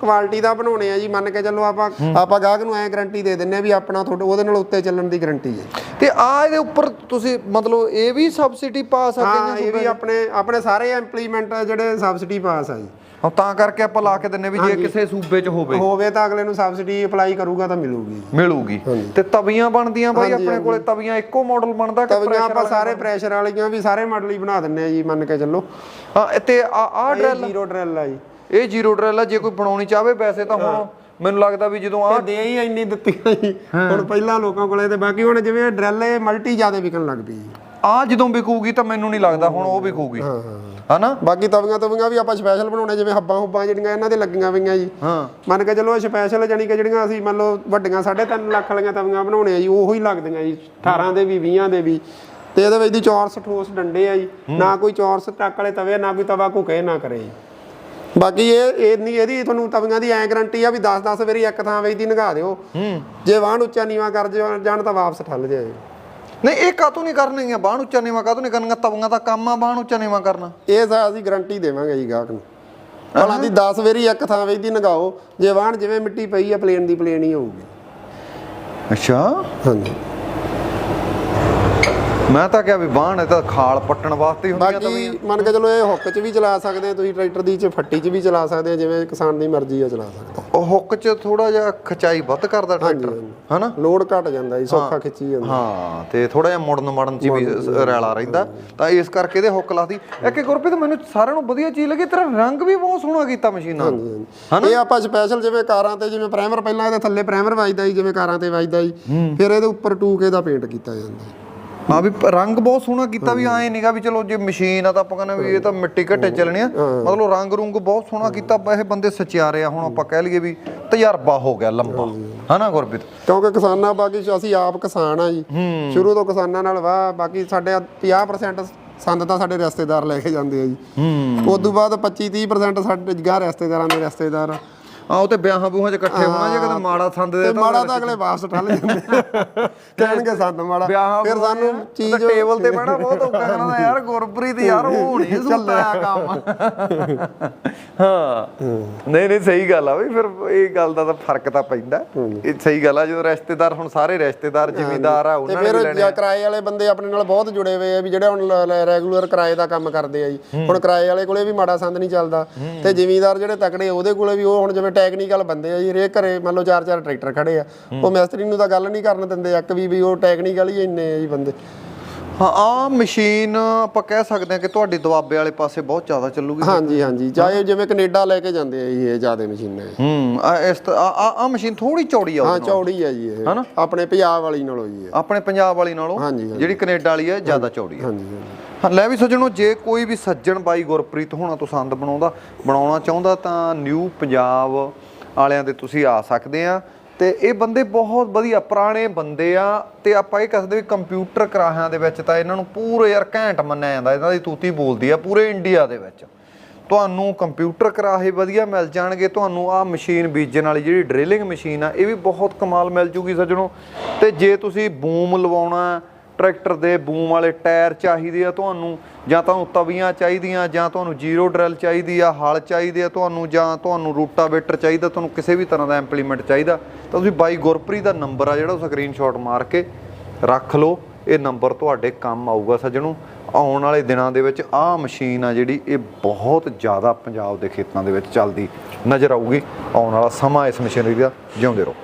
ਕੁਆਲਿਟੀ ਦਾ ਬਣਾਉਣੇ ਆ ਜੀ। ਮੰਨ ਕੇ ਚੱਲੋ ਆਪਾਂ ਆਪਾਂ ਗਾਹਕ ਨੂੰ ਐ ਗਾਰੰਟੀ ਦੇ ਦਿੰਨੇ ਆ ਵੀ ਆਪਣਾ ਤੁਹਾਡੇ ਉਹਦੇ ਨਾਲ ਉੱਤੇ ਚੱਲਣ ਦੀ ਗਾਰੰਟੀ ਹੈ। ਤੇ ਆ ਇਹਦੇ ਉੱਪਰ ਤੁਸੀਂ ਮਤਲਬ ਇਹ ਵੀ ਸਬਸਿਡੀ ਪਾ ਸਕਦੇ ਹਾਂ ਇਹ ਵੀ ਆਪਣੇ ਆਪਣੇ ਸਾਰੇ ਇੰਪਲੀਮੈਂਟ ਜਿਹੜੇ ਸਬਸਿਡੀ ਪਾਸ ਆ ਜੀ। ਹਾਂ ਤਾਂ ਕਰਕੇ ਆਪਾਂ ਲਾ ਕੇ ਦਿੰਨੇ ਵੀ ਜੇ ਕਿਸੇ ਸੂਬੇ 'ਚ ਹੋਵੇ। ਹੋਵੇ ਤਾਂ ਅਗਲੇ ਨੂੰ ਸਬਸਿਡੀ ਅਪਲਾਈ ਕਰੂਗਾ ਤਾਂ ਮਿਲੂਗੀ। ਮਿਲੂਗੀ। ਤੇ ਤਵੀਆਂ ਬਣਦੀਆਂ ਬਾਈ ਆਪਣੇ ਕੋਲੇ? ਤਵੀਆਂ ਇੱਕੋ ਮਾਡਲ ਬਣਦਾ ਕਿ ਤਵੀਆਂ ਆਪਾਂ ਸਾਰੇ ਪ੍ਰੈਸ਼ਰ ਵਾਲੀਆਂ ਵੀ ਸਾਰੇ ਮਾਡਲ ਹੀ ਬਣਾ ਦਿੰਨੇ ਆ ਜੀ ਮੰਨ ਕੇ ਚੱਲੋ। ਹਾਂ ਤੇ ਆ ਆ ਡਰੈਲ ਜ਼ੀਰੋ ਡਰੈਲ ਆ ਜੀ। ਇਹ ਜ਼ੀਰੋ ਡਰੈਲ ਆ ਜੇ ਕੋਈ ਬਣਾਉਣੀ ਚਾਹਵੇ ਵੈਸੇ ਤਾਂ ਹੁਣ ਮੈਨੂੰ ਲੱਗਦਾ ਵੀ ਜਦੋਂ ਆ ਦੇ ਹੀ ਇੰਨੀ ਦਿੱਤੀਆਂ ਜੀ ਹੁਣ ਪਹਿਲਾਂ ਲੋਕਾਂ ਕੋਲੇ ਤੇ ਬਾਕੀ ਹੁਣ ਜਿਵੇਂ ਡਰੈਲ ਇਹ ਮਲਟੀ ਜ਼ਿਆਦਾ ਵਿਕਣ ਲੱਗ ਪਈ। ਆ ਜਦੋਂ ਵਿਕੂਗੀ ਤਾਂ ਮੈਨੂੰ ਨਹੀਂ ਲੱਗਦਾ ਹੁਣ ਉਹ ਵਿਕੂਗੀ। ਹਨਾ? ਬਾਕੀ ਤਵੀਆਂ ਤਵੀਆਂ ਵੀ ਆਪਾਂ ਸਪੈਸ਼ਲ ਬਣਾਉਣੇ ਜਿਵੇਂ ਹੱਬਾਂ ਹੁੱਬਾਂ ਜਿਹੜੀਆਂ ਇਹਨਾਂ ਦੇ ਲੱਗੀਆਂ ਪਈਆਂ ਜੀ। ਹਾਂ। ਮੰਨ ਕੇ ਚੱਲੋ ਸਪੈਸ਼ਲ ਜਾਨੀ ਕਿ ਜਿਹੜੀਆਂ ਅਸੀਂ ਮੰਨ ਲਓ ਵੱਡੀਆਂ 3.5 ਲੱਖ ਵਾਲੀਆਂ ਤਵੀਆਂ ਬਣਾਉਣੇ ਆ ਜੀ ਉਹੋ ਹੀ ਲੱਗਦੀਆਂ ਜੀ 18 ਦੇ ਵੀ 20 ਦੇ ਵੀ। ਤੇ ਇਹਦੇ ਵਿੱਚ ਦੀ ਚੌਰਸ ਠੋਸ ਡੰਡੇ ਆ ਜੀ। ਨਾ ਕੋਈ ਚੌਰਸ ਟੱਕ ਵਾਲੇ ਤਵੇ ਨਾ ਕੋਈ ਤਵਾ ਘੁਕੇ ਨਾ ਕਰੇ ਜੀ। ਬਾਕੀ ਇਹ ਇੰਨੀ ਇਹਦੀ ਤੁਹਾਨੂੰ ਤਵੀਆਂ ਦੀ ਐ ਗਾਰੰਟੀ ਆ ਵੀ 10-10 ਵਾਰੀ ਇੱਕ ਥਾਂ ਵੇਚ ਦੀ ਨਗਾ ਦਿਓ ਜੇ ਵਾਹਣ ਉੱਚਾ ਨੀਵਾ ਕਰ ਜਾਣ ਤਾਂ ਵਾਪਸ ਠੱਲ ਜਾਏ ਨਹੀਂ ਇਹ ਕਾਤੋਂ ਨਹੀਂ ਕਰਨਗੀਆਂ ਬਾਹਣ ਉੱਚਾ ਨੀਵਾ ਕਾਤੋਂ ਨਹੀਂ ਕਰਨਗੀਆਂ ਤਵੀਆਂ ਦਾ ਕੰਮ ਆ ਬਾਹਣ ਉੱਚਾ ਨੀਵਾ ਕਰਨਾ। ਇਹ ਤਾਂ ਅਸੀਂ ਗਾਰੰਟੀ ਦੇਵਾਂਗੇ ਜੀ ਗਾਹਕ ਨੂੰ। ਭਲਾ ਦੀ 10 ਵਾਰੀ ਇੱਕ ਥਾਂ ਵੇਚ ਦੀ ਨਗਾਓ ਜੇ ਵਾਹਣ ਜਿਵੇਂ ਮਿੱਟੀ ਪਈ ਆ ਪਲੇਨ ਦੀ ਪਲੇਨ ਹੀ ਹੋਊਗੀ। ਅੱਛਾ। ਹਾਂਜੀ। ਮੈਂ ਤਾਂ ਕਿਹਾ ਵੀ ਬਾਹਣ ਇਹ ਤਾਂ ਖਾਲ ਪੱਟਣ ਵਾਸਤੇ ਹੀ ਹੁੰਦੀਆਂ ਤਵੀਆਂ। ਬਾਕੀ ਮੰਨ ਕੇ ਚਲੋ ਇਹ ਹੁੱਕ 'ਚ ਵੀ ਚਲਾ ਸਕਦੇ ਆ ਤੁਸੀਂ ਟਰੈਕਟਰ ਦੀ ਚ ਫੱਟੀ 'ਚ ਵੀ ਚਲਾ ਸਕਦੇ ਆ ਜਿਵੇਂ ਕਿਸਾਨ ਦੀ ਮਰਜ਼ੀ ਆ ਚਲਾ ਸਕਦੇ ਉਹ ਹੁੱਕ 'ਚ ਥੋੜਾ ਜਿਹਾ ਖਚਾਈ ਵੱਧ ਕਰਦਾ ਟਰੈਕਟਰ ਹਨਾ? ਲੋਡ ਘਟ ਜਾਂਦਾ ਜੀ ਸੌਖਾ ਖਿੱਚੀ ਜਾਂਦਾ। ਹਾਂ ਤੇ ਥੋੜਾ ਜਿਹਾ ਮੁੜਨ ਮੜਨ 'ਚ ਵੀ ਰੈਲਾ ਰਹਿੰਦਾ। ਤਾਂ ਇਸ ਕਰਕੇ ਇਹਦੇ ਹੁੱਕ ਲਾਤੀ। ਇੱਕ ਇੱਕ ਗੁਰਪ੍ਰੀਤ ਮੈਨੂੰ ਸਾਰਿਆਂ ਨੂੰ ਵਧੀਆ ਚੀਜ਼ ਲੱਗੀ ਤੇਰਾ ਰੰਗ ਵੀ ਬਹੁਤ ਸੋਹਣਾ ਕੀਤਾ ਮਸ਼ੀਨਾਂ ਨੂੰ। ਇਹ ਆਪਾਂ ਸਪੈਸ਼ਲ ਜਿਵੇਂ ਕਾਰਾਂ ਤੇ ਜਿਵੇਂ ਪ੍ਰਾਈਮਰ ਪਹਿਲਾਂ ਇਹਦੇ ਥੱਲੇ ਪ੍ਰਾਈਮਰ ਵੱਜਦਾ ਜੀ ਜਿਵੇਂ ਕਾਰਾਂ ਤੇ ਵੱਜਦਾ ਜੀ। ਫਿਰ ਇਹਦੇ ਉੱਪਰ 2K ਦਾ ਪੇਂਟ ਕੀਤਾ ਜਾਂਦਾ ਹਾਂ ਵੀ ਰੰਗ ਬਹੁਤ ਸੋਹਣਾ ਕੀਤਾ ਵੀ ਐਂ ਨਹੀਂਗਾ ਵੀ ਚਲੋ ਜੇ ਮਸ਼ੀਨ ਆ ਤਾਂ ਆਪਾਂ ਕਹਿੰਦੇ ਵੀ ਇਹ ਤਾਂ ਮਿੱਟੀ ਘੱਟੇ ਚੱਲਣੀ ਆ। ਮਤਲਬ ਰੰਗ ਰੁੰਗ ਬਹੁਤ ਸੋਹਣਾ ਕੀਤਾ ਇਹ ਬੰਦੇ ਸਚਿਆਰੇ ਆ। ਹੁਣ ਆਪਾਂ ਕਹਿ ਲਈਏ ਵੀ ਤਜਰਬਾ ਹੋ ਗਿਆ ਲੰਬਾ। ਹਨਾ ਗੁਰਪ੍ਰੀਤ? ਕਿਉਂਕਿ ਕਿਸਾਨਾਂ ਬਾਕੀ ਅਸੀਂ ਆਪ ਕਿਸਾਨ ਆ ਜੀ। ਸ਼ੁਰੂ ਤੋਂ ਕਿਸਾਨਾਂ ਨਾਲ ਵਾਹ ਬਾਕੀ ਸਾਡੇ 50% ਸੰਦ ਤਾਂ ਸਾਡੇ ਰਿਸ਼ਤੇਦਾਰ ਲੈ ਕੇ ਜਾਂਦੇ ਆ ਜੀ। ਉਸ ਤੋਂ ਬਾਅਦ 25 30% ਸਾਡੇ ਗਾਂ ਰਿਸ਼ਤੇਦਾਰਾਂ ਦੇ ਰਿਸ਼ਤੇਦਾਰ ਆ ਉਹ ਤੇ ਵਿਆਹਾਂ ਬੂਹਾਂ 'ਚ ਇਕੱਠੇ ਹੋਣਾ ਜੇ ਕਦੇ ਮਾੜਾ ਸੰਦ ਦੇ ਤੇ ਤਾਂ ਮਾੜਾ ਤਾਂ ਅਗਲੇ ਵਾਪਸ ਠੱਲ ਜਾਂਦੇ। ਕਹਿਣਗੇ ਸੰਦ ਮਾੜਾ। ਵਿਆਹਾਂ ਫਿਰ ਸਾਨੂੰ ਚੀਜ਼ ਟੇਬਲ ਤੇ ਬਹਿਣਾ ਬਹੁਤ ਔਖਾ ਕਹਿੰਦਾ ਯਾਰ ਗੁਰਪ੍ਰੀਤ ਯਾਰ ਉਹ ਨਹੀਂ ਸੁਣਦਾ ਕੰਮ। ਹਾਂ। ਨਹੀਂ ਨਹੀਂ ਸਹੀ ਗੱਲ ਆ ਵੀ ਫਿਰ ਇਹ ਗੱਲ ਦਾ ਤਾਂ ਫ਼ਰਕ ਤਾਂ ਪੈਂਦਾ। ਇਹ ਸਹੀ ਗੱਲ ਆ ਜਦੋਂ ਰਿਸ਼ਤੇਦਾਰ ਹੁਣ ਸਾਰੇ ਰਿਸ਼ਤੇਦਾਰ ਜ਼ਿਮੀਂਦਾਰ ਆ ਤੇ ਉਹਨਾਂ ਨੇ ਫਿਰ ਲੈਣੇ ਜਾਂ ਕਿਰਾਏ ਵਾਲੇ ਬੰਦੇ ਆਪਣੇ ਨਾਲ ਬਹੁਤ ਜੁੜੇ ਹੋਏ ਆ ਵੀ ਜਿਹੜੇ ਹੁਣ ਰੈਗੂਲਰ ਕਿਰਾਏ ਦਾ ਕੰਮ ਕਰਦੇ ਆ ਜੀ। ਹੁਣ ਕਿਰਾਏ ਵਾਲੇ ਕੋਲੇ ਵੀ ਮਾੜਾ ਸੰਦ ਨਹੀਂ ਚੱਲਦਾ। ਤੇ ਜ਼ਿਮੀਂਦਾਰ ਜਿਹੜੇ ਤਕੜੇ ਉਹਦੇ ਕੋਲੇ ਵੀ ਉਹ ਹੁਣ ਜਿਵੇਂ ਟੈਕਨੀਕਲ ਬੰਦੇ ਆ ਜੀ ਰੇ ਘਰੇ ਮੰਨ ਲਓ ਚਾਰ ਚਾਰ ਟਰੈਕਟਰ ਖੜੇ ਆ। ਉਹ ਮਿਸਤਰੀ ਨੂੰ ਤਾਂ ਗੱਲ ਨਹੀਂ ਕਰਨ ਦਿੰਦੇ, ਇੱਕ ਵੀ ਵੀ ਉਹ ਟੈਕਨੀਕਲ ਹੀ ਇੰਨੇ ਆ ਜੀ ਬੰਦੇ। ਹਾਂ ਆ ਮਸ਼ੀਨ ਆਪਾਂ ਕਹਿ ਸਕਦੇ ਹਾਂ ਕਿ ਤੁਹਾਡੀ ਦੁਆਬੇ ਵਾਲੇ ਪਾਸੇ ਬਹੁਤ ਜ਼ਿਆਦਾ ਚੱਲੂਗੀ ਹਾਂਜੀ ਹਾਂਜੀ। ਚਾਹੇ ਜਿਵੇਂ ਕੈਨੇਡਾ ਲੈ ਕੇ ਜਾਂਦੇ ਆ ਜੀ ਇਹ ਜਿਆਦੇ ਮਸ਼ੀਨਾਂ ਹੂੰ ਆ ਇਸ ਆ ਆ- ਆ ਮਸ਼ੀਨ ਥੋੜੀ ਚੌੜੀ ਆ ਹਾਂ। ਚੌੜੀ ਆ ਜੀ ਇਹ। ਆਪਣੇ ਪੰਜਾਬ ਵਾਲੀ ਨਾਲੋਂ ਜੀ। ਆਪਣੇ ਪੰਜਾਬ ਵਾਲੀ ਨਾਲੋਂ। ਜਿਹੜੀ ਕੈਨੇਡਾ ਵਾਲੀ ਹੈ ਜ਼ਿਆਦਾ ਚੌੜੀ ਹੈ ਹਾਂਜੀ ਹਾਂਜੀ। ਹਾਂ ਲੈ ਵੀ ਸੱਜਣੋ ਜੇ ਕੋਈ ਵੀ ਸੱਜਣ ਬਾਈ ਗੁਰਪ੍ਰੀਤ ਹੋਣਾ ਪਸੰਦ ਬਣਾਉਂਦਾ ਬਣਾਉਣਾ ਚਾਹੁੰਦਾ ਤਾਂ ਨਿਊ ਪੰਜਾਬ ਵਾਲਿਆਂ ਦੇ ਤੁਸੀਂ ਆ ਸਕਦੇ ਆ। ਤੇ ਇਹ ਬੰਦੇ ਬਹੁਤ ਵਧੀਆ, ਪੁਰਾਣੇ ਬੰਦੇ ਆ ਤੇ ਆਪਾਂ ਇਹ ਕਹਿੰਦੇ ਵੀ ਕੰਪਿਊਟਰ ਕਰਾਹਿਆਂ ਦੇ ਵਿੱਚ ਤਾਂ ਇਹਨਾਂ ਨੂੰ ਪੂਰੇ ਯਾਰ ਘੈਂਟ ਮੰਨਿਆ ਜਾਂਦਾ, ਇਹਨਾਂ ਦੀ ਤੂਤੀ ਬੋਲਦੀ ਆ ਪੂਰੇ ਇੰਡੀਆ ਦੇ ਵਿੱਚ। ਤੁਹਾਨੂੰ ਕੰਪਿਊਟਰ ਕਰਾਹੇ ਵਧੀਆ ਮਿਲ ਜਾਣਗੇ, ਤੁਹਾਨੂੰ ਆ ਮਸ਼ੀਨ ਬੀਜਣ ਵਾਲੀ ਜਿਹੜੀ ਡ੍ਰਿਲਿੰਗ ਮਸ਼ੀਨ ਆ, ਇਹ ਵੀ ਬਹੁਤ ਕਮਾਲ ਮਿਲ ਜੂਗੀ ਸੱਜਣੋ। ਤੇ ਜੇ ਤੁਸੀਂ ਬੂਮ ਲਵਾਉਣਾ ਟਰੈਕਟਰ ਦੇ ਬੂਮ ਵਾਲੇ ਟਾਇਰ ਚਾਹੀਦੇ ਆ ਤੁਹਾਨੂੰ, ਜਾਂ ਤੁਹਾਨੂੰ ਤਵੀਆਂ ਚਾਹੀਦੀਆਂ, ਜਾਂ ਤੁਹਾਨੂੰ ਜ਼ੀਰੋ ਡਰਿਲ ਚਾਹੀਦੀ ਆ, ਹਲ ਚਾਹੀਦੇ ਆ ਤੁਹਾਨੂੰ, ਜਾਂ ਤੁਹਾਨੂੰ ਰੂਟਾਵੇਟਰ ਚਾਹੀਦਾ, ਤੁਹਾਨੂੰ ਕਿਸੇ ਵੀ ਤਰ੍ਹਾਂ ਦਾ ਇੰਪਲੀਮੈਂਟ ਚਾਹੀਦਾ, ਤਾਂ ਤੁਸੀਂ ਬਾਈ ਗੁਰਪ੍ਰੀਤ ਦਾ ਨੰਬਰ ਆ ਜਿਹੜਾ ਉਹ ਸਕਰੀਨਸ਼ਾਟ ਮਾਰ ਕੇ ਰੱਖ ਲਓ। ਇਹ ਨੰਬਰ ਤੁਹਾਡੇ ਕੰਮ ਆਊਗਾ ਸੱਜਣੋ। ਆਉਣ ਵਾਲੇ ਦਿਨਾਂ ਦੇ ਵਿੱਚ ਆਹ ਮਸ਼ੀਨ ਆ ਜਿਹੜੀ ਇਹ ਬਹੁਤ ਜ਼ਿਆਦਾ ਪੰਜਾਬ ਦੇ ਖੇਤਾਂ ਦੇ ਵਿੱਚ ਚੱਲਦੀ ਨਜ਼ਰ ਆਊਗੀ। ਆਉਣ ਵਾਲਾ ਸਮਾਂ ਇਸ ਮਸ਼ੀਨਰੀ ਦਾ ਜਿਉਂਦੇ ਰਹੋ।